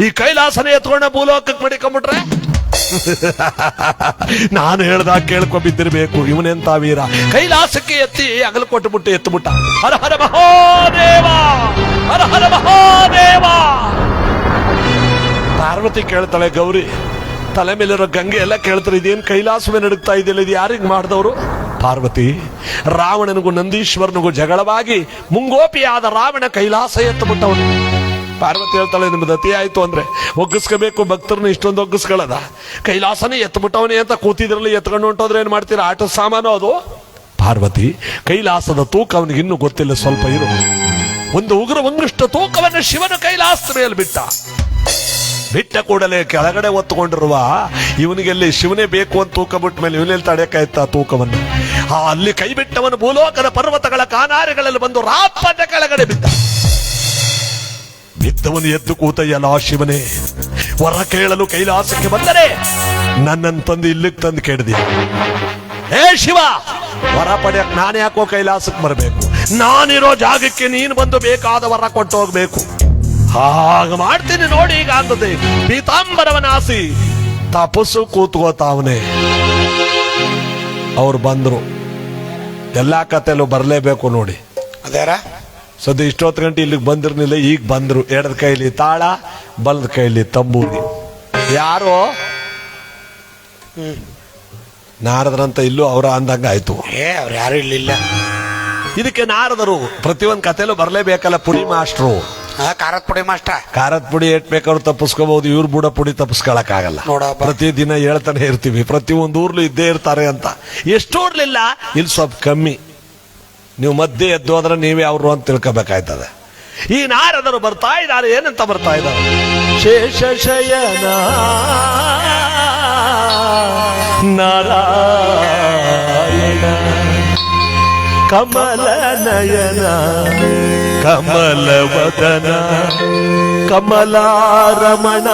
ಈ ಕೈಲಾಸನೇ ಎತ್ಕೊಂಡ ಭೂಲೋಕಕ್ಕೆ ಮಡಿಕೊಂಡ್ಬಿಟ್ರೆ [LAUGHS] ನಾನು ಹೇಳ್ದಾಗ ಕೇಳ್ಕೊ ಬಿದ್ದಿರ್ಬೇಕು ಇವನೆಂತ ವೀರ. ಕೈಲಾಸಕ್ಕೆ ಎತ್ತಿ ಅಗಲು ಎತ್ತು ಎತ್ತುಬಿಟ್ಟ ಹರ ಹರ ಮಹಾದೇವ! ಹರ ಹರ ಮಹಾದೇವ! ಪಾರ್ವತಿ ಕೇಳ್ತಾಳೆ, ಗೌರಿ, ತಲೆ ಮೇಲಿರೋ ಗಂಗೆ ಎಲ್ಲ ಕೇಳ್ತಾರೆ, ಇದೇನು ಕೈಲಾಸವೇ ನಡುಗ್ತಾ ಇದೆಯಲ್ಲ, ಇದು ಯಾರಿಗೆ ಮಾಡಿದವರು? ಪಾರ್ವತಿ, ರಾವಣನಿಗೂ ನಂದೀಶ್ವರನಿಗೂ ಜಗಳವಾಗಿ, ಮುಂಗೋಪಿಯಾದ ರಾವಣ ಕೈಲಾಸ ಎತ್ತುಬಿಟ್ಟವನು ಪಾರ್ವತಿ ಹೇಳ್ತಾಳೆ ನಿಮ್ಮ ಅತಿ ಆಯ್ತು ಅಂದ್ರೆ ಒಗ್ಗಿಸ್ಕೋಬೇಕು, ಭಕ್ತರನ್ನ ಇಷ್ಟೊಂದು ಒಗ್ಗಿಸ್ಕೊಳ್ಳದ. ಕೈಲಾಸನೇ ಎತ್ಬಿಟ್ಟವನೇ ಅಂತ ಕೂತಿದ್ರಲ್ಲಿ ಎತ್ಕೊಂಡು ಹೊಂಟೋದ್ರೆ ಏನು ಮಾಡ್ತೀರಾ? ಆಟದ ಸಾಮಾನು ಅದು? ಪಾರ್ವತಿ, ಕೈಲಾಸದ ತೂಕ ಅವನಿಗೆ ಇನ್ನೂ ಗೊತ್ತಿಲ್ಲ, ಸ್ವಲ್ಪ ಇರು. ಒಂದು ಉಗ್ರ, ಒಂದಿಷ್ಟು ತೂಕವನ್ನು ಶಿವನ ಕೈಲಾಸದ ಮೇಲೆ ಬಿಟ್ಟ. ಬಿಟ್ಟ ಕೂಡಲೇ ಕೆಳಗಡೆ ಒತ್ತುಕೊಂಡಿರುವ ಇವನಿಗೆಲ್ಲಿ ಶಿವನೇ ಬೇಕು ಅಂತ ತೂಕ ಬಿಟ್ಟ ಮೇಲೆ ಇವನಲ್ಲಿ ತಡೆಕಾಯ್ತ ತೂಕವನ್ನು. ಆ ಅಲ್ಲಿ ಕೈ ಬಿಟ್ಟವನು ಭೂಲೋಕದ ಪರ್ವತಗಳ ಕಾನಾರಿಗಳಲ್ಲಿ ಬಂದು ರಾಪದ ಕೆಳಗಡೆ ಬಿದ್ದ. ಬಿದ್ದವನು ಎದ್ದು ಕೂತಯ್ಯಲ್ಲ ಶಿವನೇ? ವರ ಕೇಳಲು ಕೈಲಾಸಕ್ಕೆ ಬಂದರೆ ನನ್ನನ್ನು ತಂದು ಇಲ್ಲಿಗೆ ತಂದು ಕೇಳಿದೆ. ಹೇ ಶಿವ, ವರ ಪಡೆಯಕ್ ನಾನು ಯಾಕೋ ಕೈಲಾಸಕ್ಕೆ ಬರಬೇಕು. ನಾನಿರೋ ಜಾಗಕ್ಕೆ ನೀನು ಬಂದು ಬೇಕಾದ ವರ ಕೊಟ್ಟು ಹೋಗ್ಬೇಕು. ಹಾಗ ಮಾಡ್ತೀನಿ ನೋಡಿ ಈಗ ಆಗ್ತದೆ ಪೀತಾಂಬರವನಾಸಿ, ತಪಸ್ಸು ಕೂತ್ಕೋತಾವನೆ ಅವ್ರು ಬಂದರು. ಎಲ್ಲಾ ಕತೆಯಲ್ಲೂ ಬರಲೇಬೇಕು ನೋಡಿ. ಅದೇರ ಸದ್ಯ ಇಷ್ಟೊತ್ತು ಗಂಟೆ ಇಲ್ಲಿಗೆ ಬಂದಿರಲಿಲ್ಲ ಈಗ ಬಂದರು. ಎಡದ ಕೈಲಿ ತಾಳ ಬಲದ ಕೈಲಿ ತಂಬೂರಿ ಯಾರು? ನಾರದ್ರಂತ ಇಲ್ಲೂ ಅವರ ಅಂದಂಗ ಆಯ್ತು. ಏ ಅವ್ರು ಯಾರು ಇಲ್ಲಿಲ್ಲ. ಇದಕ್ಕೆ ನಾರದರು ಪ್ರತಿಯೊಂದು ಕಥೆಲೂ ಬರಲೇಬೇಕಲ್ಲ ಪುಡಿ ಮಾಸ್ಟ್ರು ಆ ಖಾರದ ಪುಡಿ ಮಾಸ್ಟರ್ ಖಾರದ ಪುಡಿ ಎಟ್ ಬೇಕಾದ್ರೂ ತಪ್ಪಿಸ್ಕೋಬಹುದು ಇವ್ರ ಬುಡ ಪುಡಿ ತಪ್ಪಿಸ್ಕೊಳಕ್ ಆಗಲ್ಲ ನೋಡಪ್ಪ. ಪ್ರತಿ ದಿನ ಹೇಳ್ತಾನೆ ಇರ್ತೀವಿ ಪ್ರತಿ ಒಂದು ಊರ್ಲು ಇದ್ದೇ ಇರ್ತಾರೆ ಅಂತ. ಎಷ್ಟು ಓಡ್ಲಿಲ್ಲ ಇಲ್ಲಿ ಸ್ವಲ್ಪ ಕಮ್ಮಿ. ನೀವು ಮಧ್ಯೆ ಎದ್ದು ಅಂದ್ರೆ ನೀವೇ ಅವರು ಅಂತ ತಿಳ್ಕೊಬೇಕಾಯ್ತದೆ. ಈ ನಾರದರು ಬರ್ತಾ ಇದ್ದಾರೆ, ಏನಂತ ಬರ್ತಾ ಇದ್ದಾರೆ? ಶೇಷ ಶಯನ. ನಾರಾಯಣ. ಕಮಲ ನಯನ. ಕಮಲವದನ ಕಮಲಾರಮಣ.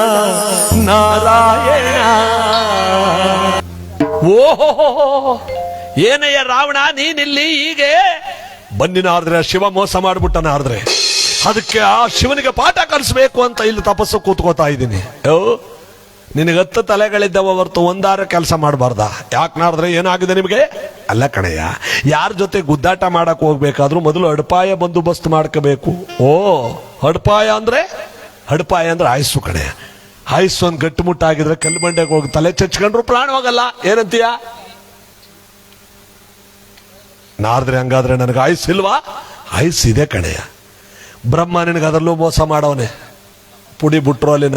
ನಾರಾಯಣ. ಓಹೋ ಏನಯ್ಯ ರಾವಣ, ನೀನಿಲ್ಲಿ ಹೀಗೆ? ಬನ್ನಿನಾರ್ದ್ರೆ ಶಿವ ಮೋಸ ಮಾಡ್ಬಿಟ್ಟನಾರ್ದ್ರೆ ಅದಕ್ಕೆ ಆ ಶಿವನಿಗೆ ಪಾಠ ಕಲಿಸ್ಬೇಕು ಅಂತ ಇಲ್ಲಿ ತಪಸ್ಸು ಕೂತ್ಕೋತಾ ಇದ್ದೀನಿ. ನಿನಗೆ ಹತ್ತು ತಲೆಗಳಿದ್ದವ ಹೊರತು ಒಂದಾರ ಕೆಲಸ ಮಾಡಬಾರ್ದ? ಯಾಕೆ ಏನಾಗಿದೆ ನಿಮಗೆ? ಅಲ್ಲ ಕಣಯ್ಯ, ಯಾರ ಜೊತೆ ಗುದ್ದಾಟ ಮಾಡಕ್ ಹೋಗ್ಬೇಕಾದ್ರೂ ಮೊದಲು ಅಡಪಾಯ ಬಂದೋಬಸ್ತ್ ಮಾಡ್ಕೋಬೇಕು. ಓ ಅಡಪಾಯ ಅಂದ್ರೆ? ಅಡಪಾಯ ಅಂದ್ರೆ ಆಯಸ್ಸು ಕಣೆ ಆಯಸ್ಸು ಒಂದು ಗಟ್ಟಿಮುಟ್ಟಾಗಿದ್ರೆ ಕಲ್ಲು ಬಂಡೆಗೆ ಹೋಗಿ ತಲೆ ಚಚ್ಕೊಂಡ್ರು ಪ್ರಾಣ ಹೋಗಲ್ಲ ಏನಂತೀಯ? ನಾರ್ದ್ರೆ ಹಂಗಾದ್ರೆ ನನಗೆ ಆಯಸ್ಸಿಲ್ವಾ ಇದೆ ಕಣೆಯ ಬ್ರಹ್ಮ ನಿನಗೆ ಅದರಲ್ಲೂ ಮೋಸ ಮಾಡವನೆ ಪುಡಿ ಬಿಟ್ರು ಅಲ್ಲಿನ.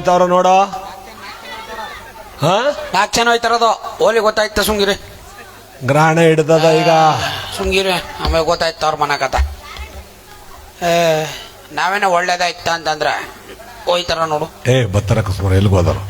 ಹೋಯ್ತಾವ್ರ ನೋಡ. ಹಾ? ನಾಲ್ಕು ಜನ ಹೋಯ್ತಾರದು. ಓಲಿ ಗೊತ್ತಾಯ್ತ ಸುಂಗಿರಿ ಗ್ರಹಣ ಹಿಡ್ದದ ಈಗ. ಸುಂಗಿರಿ ಆಮೇಲೆ ಗೊತ್ತಾಯ್ತು ಅವ್ರ ಮನ ಕಥ. ಏ, ನಾವೇನೋ ಒಳ್ಳೇದಾಯ್ತ ಅಂತಂದ್ರೆ ಹೋಯ್ತಾರ ನೋಡು. ಏ ಬತ್ತರ ಕಸ್ಮರ ಎಲ್ಲಿಗೆ ಹೋದರು?